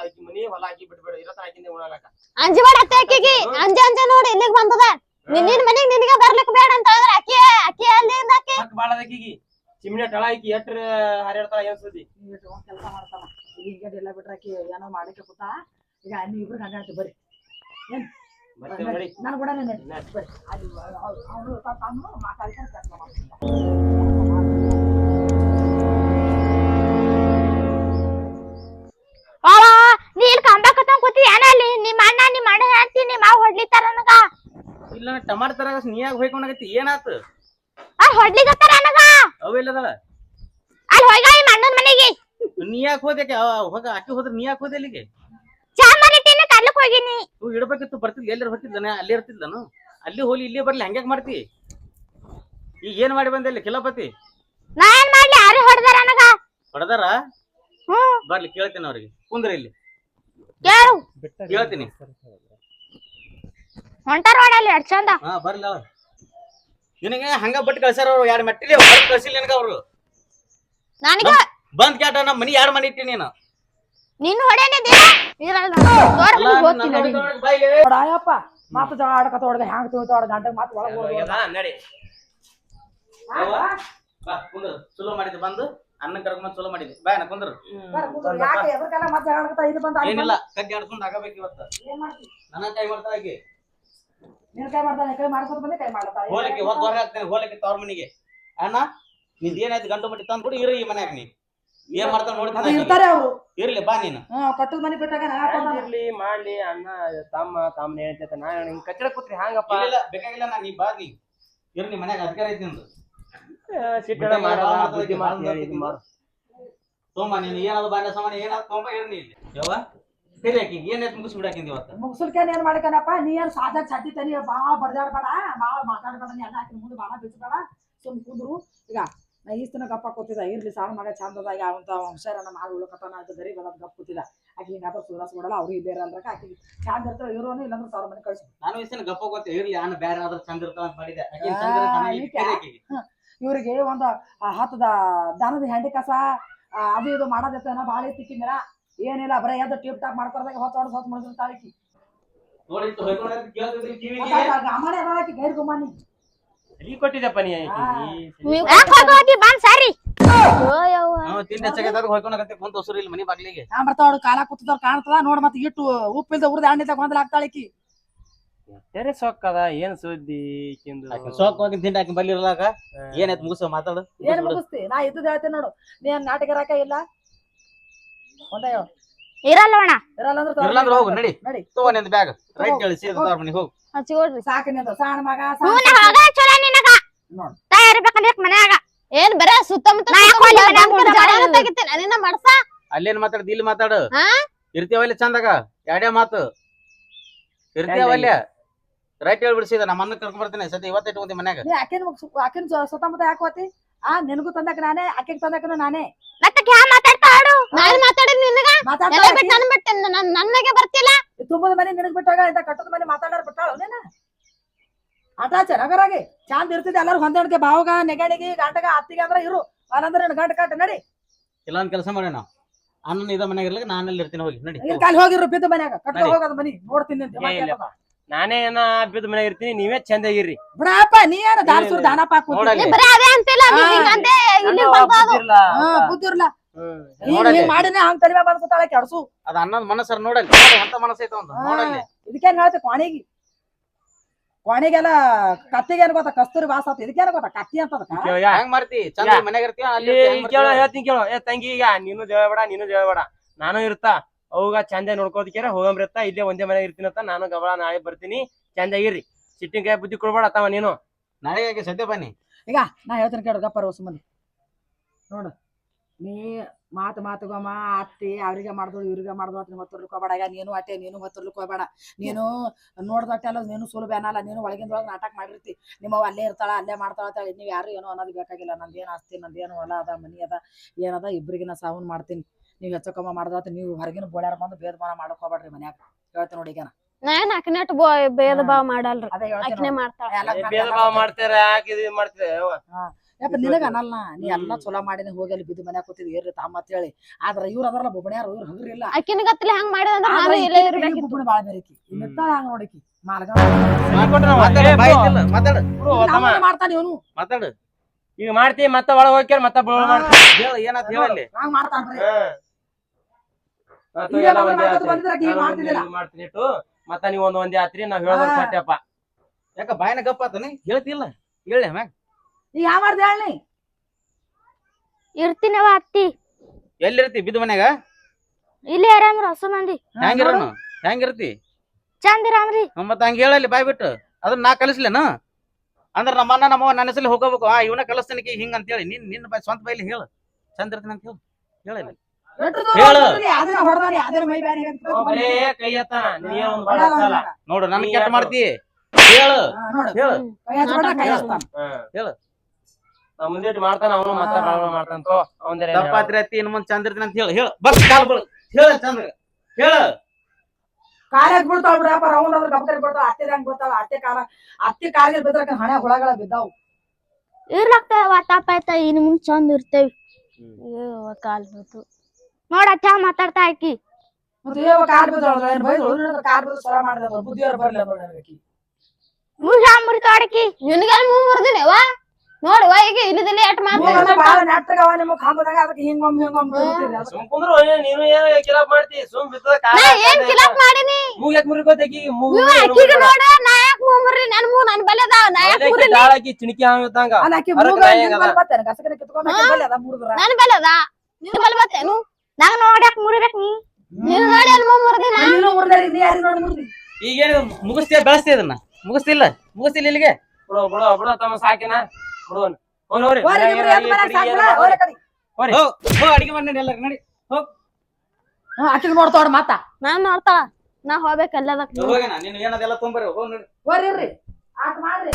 ಆಕಿ ಮನಿ ಹೊಲ ಹಾಕಿ ಬಿಟ್ಬಿಡ ಇರತ್ತ ಹಾಕಿಂದ ಅಂಜಿ ಅಂಜಬೇಡ ಅತ್ತೆ ಆಕಿಗೆ. ಅಂಜ ಅಂಜ ನೋಡಿ ಇಲ್ಲಿಗ್ ಬಂದದ. ನಿನ್ನ ಮನೆಗ್ ನಿನಗ ಬರ್ಲಿಕ್ ಬೇಡ ಅಂತ ಹೇಳಿದ್ರೆ ಅಕ್ಕಿ ಆಕಿ ಅಲ್ಲಿಂದ ಆಕಿ. ಹಕ್ ಬಾಳ ಅದಕ್ಕಿಗಿ ಚಿಮ್ನೆ ಟಳ ಹಾಕಿ ಎಟ್ರ ಹರಿಯಾಡ್ತಾಳ ಏನ್ ಸುದ್ದಿ? ಕೆಲಸ ಮಾಡ್ತಾವ ಈಗ ಎಲ್ಲ ಬಿಟ್ರೆ ಆಕಿ ಏನೋ ಮಾಡಕ್ಕೆ ಕೂತ ಈಗ ನೀವು ಇಬ್ರು ಗಂಡ ಹೆಂಡ್ತಿ ಬರ್ರಿ. ಮತ್ತೆ ನಡಿ ನಾನು ಕೂಡ ಅಲ್ಲಿ ಅವನು ತಾನು ಮಾತಾಡ್ಕೊಂಡು ಕೆಲಸ ಮಾಡ್ತಾನೆ ಅವ ನೀ ಇಲ್ಲಿ ಕಂಬಕತ್ತ ಕೂತಿ ಏನ ಅಲ್ಲಿ? ನಿಮ್ಮ ಅಣ್ಣ ನಿಮ್ಮ ಅಣ್ಣ ಹೇಳ್ತೀನಿ ನಿಮ್ಮ ಮಾವ ಹೊಡ್ಲಿತಾರ ನನಗ? ಇಲ್ಲ ಟಮಾಟ ತರ ನೀಯಾಗ ಹೋಯ್ಕೊಂಡಾಗತಿ ಏನಾತು? ಆ ಹೊಡ್ಲಿಕತ್ತಾರ ನನಗ? ಅವೆಲ್ಲದಳ ಅಲ್ಲಿ ಹೋಗ ಈ ಮಣ್ಣನ ಮನೆಗೆ. ನೀ ಯಾಕೆ ಹೋದೆ ಹೋಗ ಆಕೆ ಹೋದ್ರೆ ನೀ ಯಾಕೆ ಹೋದೆ ಅಲ್ಲಿಗೆ? ಚಾ ಮಾಡಿಟ್ಟಿನ ಕರ್ಲಕ್ ಹೋಗಿನಿ. ನೀವು ಇಡ್ಬೇಕಿತ್ತು ಬರ್ತಿದ್ಲ ಎಲ್ಲರ ಅಲ್ಲಿ ಅಲ್ಲೇ ಇರ್ತಿದ್ಲನು ಅಲ್ಲಿ ಹೋಲಿ ಇಲ್ಲೇ ಬರ್ಲಿ ಹಂಗ್ಯಾಕ್ ಮಾಡ್ತಿ? ಈಗ ಏನ್ ಮಾಡಿ ಬಂದೆ ಇಲ್ಲಿ ಕಿಲಾಪತಿ? ನಾ ಏನ್ ಮಾಡ್ಲಿ ಯಾರು ಹೊಡ್ದಾರ ನನಗ? ಹೊಡೆದಾರ? ಹ್ಮ್ ಬರ್ಲಿ ಕೇಳ್ತೀನಿ ಅವ್ರಿಗೆ. ಕುಂದ್ರ ಇಲ್ಲಿ. ಕೇಳು. ಕೇಳ್ತೀನಿ. ಹೊಂಟಾರ ನೋಡಲ್ಲಿ ಎಷ್ಟ್ ಚಂದ ಹಾ ಬರ್ಲಿ ಅವ್ರು. ನಿನಗೆ ಹಂಗ ಬಟ್ ಕಳ್ಸಾರ ಅವ್ರು ಎರಡು ಮೆಟ್ಟಿಲಿ ಹೊರಗೆ ಕಳ್ಸಿಲ್ಲ ನಿನಗ ಅವರು? ನನಗ? ಬಂದ್ ಕ್ಯಾಟ ನಮ್ಮ ಮನಿ ಎರಡು ಮನಿ ಇಟ್ಟಿ ನೀನು? ನಿನ್ನ ಹೊಡೇನಿದ್ದೆ. ನೋಡಿ. ಮಾತು ಜಗಳ ಆಡಕತ್ತ ಹೊಡ್ಗ ಹ್ಯಾಂಗ ತಿಳ್ತಾವ ಗಂಟೆ ಮಾತು ಒಳಗೆ ಹೋಗ್ಯದ, ನಡಿ. ಬಾ ಕುಂದ್ರ. ಚಲೋ ಮಾಡಿದ್ದೆ ಬಂದು. ಅನ್ನ ಕರ್ಕೊಂಡ್ ಚಲೋ ಮಾಡಿದ್ವಿ ಬಾ ನಾ ಕುಂದ್ರ. ಏನಿಲ್ಲ ಕಡ್ಡಿ ಆಡ್ಸ್ಕೊಂಡ್ ಆಗಬೇಕು ಇವತ್ತು. ನನ್ನ ಕೈ ಮಾಡ್ತಾ ಆಕಿ. ನಿನ್ ಕೈ ಮಾಡ್ತಾನೆ ಕೈ ಮಾಡ್ಕೊತ ಬಂದೆ ಕೈ ಮಾಡ್ತಾ ಹೋಲಿಕೆ ಹೊತ್ತು ಹೊರ ಹಾಕ್ತೇನೆ ಹೋಲಿಕೆ ತವ್ರ ಮನಿಗೆ. ಅಣ್ಣ ನಿಂದ ಏನಾಯ್ತು? ಗಂಟು ಮಟ್ಟಿ ತಂದು ಕೊಡು ಇರು ಈ ಮನ್ಯಾಗ ನೀ. ಏನ್ ಮಾಡ್ತಾನ ಅದು ಇರ್ತಾರೆ ಅವರು. ಇರ್ಲಿ ಬಾ ನೀನು. ಹ್ಮ್ ಕಟ್ಟದ ಮನೆ ಬಿಟ್ಟಾಗ ನಾ ಹಾಕೊಂಡ ಇರ್ಲಿ ಮಾಡ್ಲಿ ಅಣ್ಣ ತಮ್ಮ ತಮ್ಮ ಹೇಳ್ತೈತೆ ನಾ ಹಿಂಗ್ ಕಚ್ಚಡ ಕೂತ್ರಿ ಹ್ಯಾಂಗಪ್ಪ ಇಲ್ಲ, ಬೇಕಾಗಿಲ್ಲ ನಾ ನೀ ಬಾ ನೀ. ಇರ್ಲಿ ಮನ್ಯಾಗ ಅಧಿಕಾರ ಐತಿ ನಿಂದು. ಸಿಟ್ಟಡ ಮಾಡಲ್ಲ ಬುದ್ಧಿ ಮಾಡು. ನೀನು ಏನಾದ್ರು ಬಾಂಡ ಸೋಮ ಏನಾದ್ರು ತಗೊಂಬ ಇರ್ನಿ ಇಲ್ಲಿ. ಯವ್ವ? ಸರಿ ಆಕಿ ಏನಾಯ್ತು ಮುಗಿಸ್ ಬಿಡಾಕಿಂದ ಇವತ್ತು? ಮುಗ್ಸಲ್ಕೇನ್ ಏನ್ ಮಾಡ್ಕನಪ್ಪ? ನೀ ಏನ್ ಸಾಜಾಕ್ ಸತಿ ತನಿ ಬಡ್ದಾಡ್ಬೇಡ ಮಾತಾಡ್ಬೇಡ ನೀ ಹಾಕಿ ಮುಂದೆ ಬಾಳ ಬಿಚ್ಚಬೇಡ ಸುಮ್ ಕುಂದ್ರು. ಈಗ ನಾ ಗಪ್ಪ ಕೂತಿದ್ದ ಇರ್ಲಿ ಸಾಲ ಮಗ ಚಂದದಾಗ ಅವಂತ ಹುಷಾರನ್ನ ಮಾಡಿ ಅದು ಗರೀಬ್ ಗಪ್ಪ ಗಪ್ ಕೂತಿದ್ದ. ಆಕಿ ಹಿಂಗಾದ್ರೆ ಸುಧಾಸ್ ಅವ್ರಿಗೆ ಬೇರೆ ಇರಲ್ರಕ ಆಕಿ ಚಂದ ಇರ್ತಾರ ಇರೋನು ಇಲ್ಲಾಂದ್ರೆ ಸಾವಿರ ಮನೆ ಕಳ್ಸಿ. ನಾನು ಗಪ್ಪ ಗೊತ್ತೆ ಇರ್ಲಿ ನಾನು ಬೇರೆ ಆದ್ರೆ ಚಂದ ಇರ್ತಾವ ಅಂತ ಮಾಡಿದ ಇವ್ರಿಗೆ ಒಂದು ಹತ್ತದ ದನದ ಹೆಂಡಿ ಕಸ ಅದು ಇದು ಮಾಡೋದೈತನ ಭಾಳ ತಿಕ್ಕಿನ ಏನಿಲ್ಲ ಬರೀ ಎದ್ದು ಟಿಪ್ ಟಾಪ್ ಮಾಡ್ಕೊಳ್ದಾಗ ಹೊತ್ತು ಹೊಡೆದು ಹೊತ್ತು ಮಾಡಿದ್ರು ತಾಳಿಕಿ. ಅದಾಕಿ ಗೈರ್ ಗುಮಾನಿ ಕೊಟ್ಟಿದ್ದಪ್ಪ ನೀ ಸಾರಿ. ತಿಂಡಿ ಹೊಯ್ಕೊಂಡಾಗತ್ತೆ ಕುಂತ ಹೊಸರು ಇಲ್ಲಿ ಮನಿ ಬಾಗ್ಲಿಗೆ. ನಾ ಬರ್ತಾವ ಕಾಲ ಕೂತದವ್ರು ಕಾಣ್ತದ ನೋಡ್ ಮತ್ತೆ ಇಟ್ಟು ಉಪ್ಪಿಲ್ದ ಉರ್ದ ಎಣ್ಣೆ ಗೊಂದಲ ಆಗ್ತಾಳಿಕಿ ಎರೆ ಸೊಕ್ಕದ ಏನ್ ಸುದ್ದಿ ಸೊಕ್ಕ ಹೋಗಿ ತಿಂಡಿ ಆಕಿ ಬಲ್ಲಿ ಇರ್ಲಾಕ ಏನಾಯ್ತು ಮುಗಿಸ ಮಾತಾಡು? ಏನ್ ಮುಗಿಸ್ತಿ? ನಾ ಇದ್ದದ್ ಹೇಳ್ತೇನೆ ನೋಡು. ನೀನ್ ನಾಟಕ ರಾಕ ಇಲ್ಲ? ಹೇಳು. ಇರಲ್ಲ ಅಣ್ಣ. ಇರಲ್ಲ ಅಂದ್ರೆ ತಗೋ. ಇರ್ಲಂದ್ರ ಹೋಗು ನಡಿ. ನಡಿ. ತಗೋ ನಿಂದ ಬ್ಯಾಗ್ ರೈಟ್ ಕೇಳಿ ಸೀದಾ ತವ್ರ ಮನಿಗ್ ಹೋಗು. ಹಚ್ಕೊಡ್ರಿ ಸಾಕು ನಿಂದು ಸಣ್ಣ ಮಗ ಹ್ಞೂ ಸಣ್ಣ ನಾ ಹೋಗ ಚಲೋ ನಿನಗ. ನೋಡ್. ತಯಾರಿರ್ಬೇಕಂದ್ರೆ ಮನ್ಯಾಗ? ಏನ್ ಬರೇ ಸುತ್ತಮುತ್ತ ನಾ ಯಾಕ್ ಹೋಗ್ಲಿ ಮನ್ಯಾಗ ಕುಂದ್ರ ಮಾಡೋದು? ತೆಗಿತೇನೆ ನಿನ್ನ ಮಾಡ್ಸ? ಅಲ್ಲೇನ್ ಮಾತಾಡ್ ಇಲ್ಲಿ ಮಾತಾಡು. ಹಾ? ಇರ್ತೀವಲ್ಲಿ ಚಂದಾಗ? ಎರಡೇ ಮಾತು. ಇರ್ತೀವಲ್ಲ ರೈಟ್ ಹೇಳ್ಬಿಡ್ಸಿದ ನಮ್ಮ ಅನ್ನ ಕರ್ಕೊಂಡ್ ಬರ್ತೀನಿ. ಸದ್ಯ ಇವತ್ತೇ ಇಟ್ಕೊಂತಿ ಮನ್ಯಾಗ. ನೀ ಆಕಿನ ಆಕಿನ ಸುತ್ತಮುತ್ತ ಯಾಕೆ ಹೋತಿ? ಆ ನಿನಗೂ ತಂದಕ ನಾನೇ ಆಕೆಗೆ ತಂದಕನು ನಾನೇ. ಮತ್ತೆ ಕ್ಯಾ ನಾನ್ ಮಾತಾಡಿದ್ ನಿನಗ? ಎಲ್ಲ ಬಿಟ್ಟು ನನ್ ಬಿಟ್ಟು ನನ್- ನನ್ನಗೆ ಬರ್ತಿಲ್ಲ? ತುಂಬದ ಮನೆ ನಿನಗ್ ಬಿಟ್ಟಾಗ ಇಂತ ಕಟ್ಟದ ಮನೆ ಮಾತಾಡಾರ ಬಿಟ್ಟಾಳ ಅವನೇನ ಆಟ ಚಾಂದ್ ಚಂದ ಇರ್ತಿದ್ದೆ ಎಲ್ಲರೂ ಹೊಂದಾಣಿಕೆ ಭಾವಗ ನೆಗಣಿಗೆ ಗಂಟಗ ಅತ್ತಿಗೆ ಅಂದ್ರ ಇರು. ಅನಂದ್ರ ಗಂಟ ಕಟ್ಟ ನಡಿ. ಇಲ್ಲ ಒಂದ್ ಕೆಲಸ ಮಾಡೋಣ. ನಾವು ಅನ್ನ ಇದ ಮನೆಗೆ ಇರ್ಲಿಕ್ಕೆ ನಾನು ಅಲ್ಲಿ ಇರ್ತೀನಿ ಹೋಗಿ ನಡಿ. ಇಲ್ಲಿ ಕಾಲಿ ಹೋಗಿರು ಬಿದ್ದ ಮನ್ಯಾಗ. ಕಟ್ಟ ನಡಿ. ಹೋಗದ ಮನಿ ನೋಡ್ತೀನಿ ಏ, ಇಲ್ಲ. ನಾನೇ ಏನ ಬಿದ್ದ ಮನೆ ಇರ್ತೀನಿ ನೀವೇ ಚಂದಾಗಿರ್ರಿ ಬಿಡಪ್ಪ ನೀ ಏನ ದಾರ್ಸೂರ್ ದಾನಪ್ಪ ಬರೇ ಅಂತಿಲ್ಲ ನೀವ್. ಹಿಂಗಂತೆ ಇಲ್ಲಿ ನಾನು ಬುದ್ಧಿರ್ಲ. ಹ್ಮ್. ಹಿಂಗ್ ಮಾಡಿನೇ ಹಂಗ್ ತಲೆ ಬಂದ್ ಕೂತಾಳೆ ಕೆಡ್ಸು ಅದ ಅನ್ನದ ಮನಸ್ಸರ ನೋಡಲ್ಲಿ. ನೋಡಿ ಎಂತ ಮನಸ್ಸೈತ ಒಂದು ನೋಡಲ್ಲಿ. ಇದಕ್ಕೇನ್ ಹೇಳ್ತಿ ಕ್ವಾಣಿಗಿ? ಕ್ವಾಣಿಗೆಲ್ಲ ಕತ್ತಿಗೆ ಏನ್ ಗೊತ್ತಾ? ಕಸ್ತೂರಿ ವಾಸ ಆತ. ಏನ್ ಗೊತ್ತಾ? ಕತ್ತಿ ಅಂತದ. ಹೆಂಗ್ ಮಾಡ್ತಿ? ಚಂದ ಯಾ. ಮನ್ಯಾಗ ಇರ್ತೀವ ಅಲ್ಲಿ ಕೇಳು? ಹೇಳ್ತೀನಿ ಕೇಳು. ಏ ತಂಗಿ ಈಗ ನೀನು ಜೇಳಬೇಡ ನೀನು ಜೇಳಬೇಡ ನಾನು ಇರ್ತಾ ಅವಾಗ ಚಂದ ನೋಡ್ಕೋದಿಕ್ಕೆ ಹೋಗಂಬ್ರಿತ್ತ ಇಲ್ಲೇ ಒಂದೇ ಮನೆಗೆ ಅಂತ ನಾನು ಗಬಳ ನಾಳೆ ಬರ್ತೀನಿ. ಇರಿ ಸಿಟ್ಟಿನ ಕೈ ಬುದ್ಧಿ ಕೊಡ್ಬೇಡ ಅಥವಾ ನೀನು. ನಾಳೆ ಆಕಿ ಸದ್ಯ ಬನ್ನಿ? ಈಗ ನಾ ಹೇಳ್ತೀನಿ ಕೇಳು ಗಪ್ಪರ ಹೊಸ ಮಂದಿ. ನೋಡು. ನೀ ಮಾತು ಮಾತುಗಮ್ಮ ಅತ್ತಿ ಅವ್ರಿಗೆ ಮಾಡಿದ್ರು ಇವ್ರಿಗೆ ಮಾಡಿದ್ರು ಅಂತ ಹೊತ್ತರ್ಲಿಕ್ಕೆ ಹೋಗ್ಬೇಡ ಈಗ ನೀನು ಅಟ್ಟೆ ನೀನು ಹೊತ್ತರ್ಲಿಕ್ಕೆ ಹೋಗ್ಬೇಡ ನೀನು ನೋಡ್ದಟ್ಟೆ ಅಲ್ಲ ನೀನು ಸುಲಭ ಏನಲ್ಲ ನೀನು ಒಳಗಿಂದೊಳಗೆ ನಾಟಕ ಮಾಡಿರ್ತಿ. ನಿಮ್ಮವ್ವ ಅಲ್ಲೇ ಇರ್ತಾಳ ಅಲ್ಲೇ ಮಾಡ್ತಾಳ ಅಂತ ನೀವು ಯಾರು ಏನೋ ಅನ್ನೋದು ಬೇಕಾಗಿಲ್ಲ. ನಂದೇನು ಆಸ್ತಿ ನಂದೇನು ಹೊಲ ಅದ ಮನಿ ಅದ ಏನದ ಇಬ್ಬರಿಗೆ ನಾ ಸಾವನ್ ಮಾಡ್ತೀನಿ. ನೀವು ಹೆಚ್ಚಕಮ್ಮ ಮಾಡ್ದಾತ ನೀವು ಹೊರಗಿನ ಬೋಳ್ಯಾರ ಬಂದು ಭೇದ ಭಾವ ಮಾಡಕ್ ಹೋಗ್ಬೇಡ್ರಿ ಮನ್ಯಾಗ. ಹೇಳ್ತೀನಿ ನೋಡಿ ಈಗ ನಾ. ನಾನ್ ಅಕ್ನೆಟ್ ಭೇದ ಭಾವ ಮಾಡಲ್ರಿ. ಅಕ್ನೆ. ಮಾಡ್ತಾಳ. ಎಲ್ಲ ಭೇದ ಭಾವ ಮಾಡ್ತಾರ ಯಾಕೆ ಇದು ಮಾಡ್ತೀರ ಯಪ್ಪ ನಿನಗ ಅನ್ನಲ್ಲ ನೀ ಎಲ್ಲ ಚೊಲೋ ಮಾಡಿನ ಹೋಗಿ ಅಲ್ಲಿ ಬಿದ್ದು ಮನ್ಯಾಗ ಕೂತಿದ್ ಏರ್ರಿ ತಮ್ಮ ಅಂತ ಹೇಳಿ. ಆದ್ರ ಇವ್ರ ಅದ್ರಲ್ಲ ಬೊಬ್ಬಣ್ಯಾರ ಇವ್ರ ಹಂಗ್ರಿಲ್ಲ ಅಕ್ಕಿನ ಗತ್ತಲೆ ಹಂಗ್ ಮಾಡಿದ ಅಂದ್ರೆ ನಾನು ಇಲ್ಲೇ ಬೊಬ್ಬಣ ಬಾಳ ಬೇರೆಕಿ ಹಂಗ ನೋಡಿಕಿ ಮಾಲ್ಗ ಮಾಡ್ತಾನೆ ಇವನು. ಮಾತಾಡು. ಈಗ ಮಾಡ್ತಿ ಮತ್ತ ಒಳಗ್ ಹೋಗ್ಯಾರ ಮತ್ತ ಬಳ ಮಾಡ್ತಿ. ಹೇಳ ಏನಾತ್ ಹಂಗ ಮಾಡ್ತಾನ್ರಿ ಮಾಡ್ತೀನಿ ಇಟ್ಟು ಮತ್ತ ನೀವ್ ಒಂದ್ ಒಂದೇ ಆತ್ರಿ ನಾವ್ ಹೇಳೋದ್ರ ಹಾ. ಯಾಕ ಬಾಯಿನ ಗಪ್ಪ ಆತನಿ? ಹೇಳ್ತಿಲ್ಲ. ಹೇಳಿ ಮ್ಯಾಗ. ಈಗ ಯಾವ ಮಾಡ್ದೆ ಹೇಳಿ? ಇರ್ತೀನವ ಅತ್ತಿ. ಎಲ್ಲಿರ್ತಿ ಬಿದ್ದು ಮನ್ಯಾಗ? ಇಲ್ಲಿ ಆರಾಮ್ರಿ ಹೊಸ ಮಂದಿ. ಹೆಂಗಿರೋನು? ಹೆಂಗಿರ್ತಿ? ಚಂದ ಇರಾಮ್ರಿ ಹ್ಮ್, ಮತ್ತ್ ಹಂಗ ಹೇಳಲ್ಲಿ ಬಾಯ್ ಬಿಟ್ಟು. ಅದನ್ನ ನಾ ಕಲಿಸ್ಲೇನ? ಅಂದ್ರ ನಮ್ಮ ಅಣ್ಣ ನಮ್ಮ ನನ್ನ ಹೆಸರಲ್ಲಿ ಹೋಗಬೇಕು. ಆ ಇವನ ಕಿ ಹಿಂಗ ಅಂತ ಹೇಳಿ ನಿನ್ ನಿನ್ನ ಬಾಯ್ ಸ್ವಂತ ಬೈಲಿ ಹೇಳು. ಚಂದ ಇರ್ತೀನಿ ಅಂತ ಹೇಳು. ಹೇಳಲ್ಲಿ. ಹೇಳು. ಅದನ್ನ ಹೊಡೆದಾರಿ ಅದನ್ನ ಮೈ ಬ್ಯಾನಿ ಬರೇ ಕೈ ಎತ್ತಾನ ನೀ ಹಚ್ಚಲ್ಲ. ನೋಡು ನನ್ ನೀ ಕೆಟ್ಟ ಯಾರು? ಮಾಡ್ತಿ? ಹೇಳು. ನೋಡು. ಹೇಳು. ಕೈ ಹಚ್ಕೊಂಡ ಕೈ ಹಚ್ತಾನ ಹೇಳು. ನಾವ್ ಮುಂದೆ ಮಾಡ್ತಾನ ಅವನು ಮತ್ತ. ಬಾಳ ತಪ್ಪಾತ್ರಿ ಅತ್ತಿ ಇನ್ ಮುಂದ್ ಚಂದ ಇರ್ತೀನಿ ಅಂತ ಹೇಳು ಹೇಳು. ಬಸ್ ಕಾಲ್ ಬಳು ಹೇಳ ಚಂದ ಹೇಳ. ಕಾಲಾಗ್ ಬೀಳ್ತಾವ ಬಿಡಪ್ಪ ರೌಂಡ್ ಅದ್ರ ಬಿಡ್ತಾವ ಅತ್ತೆ ಹಂಗ್ ಬಿಡ್ತಾವ ಅತ್ತೆ ಕಾರ ಅತ್ತೆ ಕಾಲಿಗೆ ಬಿದ್ರಕ ಹಣೆ ಹುಳಗಳ ಬಿದ್ದಾವ್. ಇರ್ಲಾಗ್ತಾವ ತಾಪ ಆಯ್ತಾ ಇನ್ ಮುಂದ್ ಚಂದ ಇರ್ತೇವಿ. ಕಾಲ್ ಬಿತ್ತು ನೋಡ ಅತ್ತ ಮಾತಾಡ್ತಾ ಆಕಿ. ಮತ್ತೆ ಕಾಲ್ ಬಿದ್ದಾವ ಏನ್ ಕಾಲ್ ಬಿದ್ದು ಸರ ಮಾಡಿದ ಬುದ್ಧಿಯವ್ರು ಬರ್ಲಿ ಮುರಿತಾಡಕಿ ಮೂ ನೋಡುವ ಈಗ ಇಲ್ಲದಲ್ಲೇ ಎಟ್ ಮಾತಾಡ್ತಾಳ ಬಾಳ ನೆಟ್ಟಗವ ನಿಮಗ್ ಹಂಬದಾಗ ಅದಕ್ಕೆ ಹಿಂಗೊಮ್ಮೆ ಹಿಂಗೊಮ್ಮೆ ತಿರುಗ್ತಿದ್ರಿ. ಅದಕ್ಕೆ ಸುಮ್ ಕುಂದ್ರು ನೀನು ಏನ್ ಕಿಲಾಪ್ ಮಾಡ್ತಿ? ಸುಮ್ ಬಿದ್ದದ ಕಾಲ ನಾ ಏನ್ ಕಿಲಾಪ್ ಮಾಡಿನಿ? ಮೂಗ್ ಯಾಕ್ ಮುರಿಕೋತೇಕಿ ಮೂಗು ಇವ ಅಕ್ಕಿಗೆ ನೋಡ ನಾ ಯಾಕ್ ಮೂ ಮುರ್ರಿ ನನ್ ಮೂ ನನ್ ಬಲ್ಲ ಅದಾವ ನಾ ಯಾಕ್ ಮುರ್ರಿ ದಾಳಾಕಿ ಚಿಣಿಕಿ ಹಾಂಗಂಗ ಅಲ್ಲ ಆಕಿ ಅದಕ್ಕೆ ಮೂಗ ನಾ ನಿನ್ ಹೆಂಗದ? ಮೇಲೆ ಬರ್ತೇನೆ ಗಸಗನೆ ಕಿತ್ಕೊಂಡ್ ಆಕಿ ಬಲ್ಲಿ ಅದ ಮುರಿದ್ರ? ನನ್ ಬಲೆ ಅದ. ನಿನ್ ಬತ್ತೇನು? ನಂಗ್ ನೋಡ್ಯಾಕ್ ಮುರಿಬೇಕ್ ನೀ? ನೀನ್ ನೋಡಿ ಅಲ್ಲಿ ನೋಡಿ ಮುರಿದಿ? ಈಗೇನು ಮುಗಿಸ್ತೀಯ ಬೆಳೆಸ್ತೀಯ ಇದನ್ನ? ಮುಗಿಸ್ತಿಲ್ಲ? ಮುಗಿಸ್ತಿಲ್ಲ ಇಲ್ಲಿಗೆ? ಬಿಡೋ ಬಿಡೋ ಬಿಡೋ ತಮ್ಮ ಸಾಕಿನ. ಬಿಡು ಹೋಗ್ರಿ ಹೋಗ್ರಿ ಹೋರಿ ಇಬ್ರು ಎದ್ದು ಮನ್ಯಾಗ ಸಾಕ್ಬಿಡ, ಹೋರಿ. ಕಡೆ. ಹೋಗ್ರಿ ಹೋಗ್ ಹೋಗ್ ಅಡಿಗೆ ಮಾಡಿ ಎಲ್ಲಾರು ನಡಿ. ಹ್ಮ್, ಆಕಿಗ್ ನೋಡ್ತಾವ್ರ ಮಾತ. ನಾನ್ ನೋಡ್ತಾಳ ನಾ ಹೋಗ್ಬೇಕಲ್ಲದ ಹೋಗೇನ ನೀನು ಏನದೆಲ್ಲ ತೊಂಬರಿ ಹೋಗ್ ನೋಡಿ. ಇರ್ರಿ. ಆಟ ಮಾಡ್ರಿ.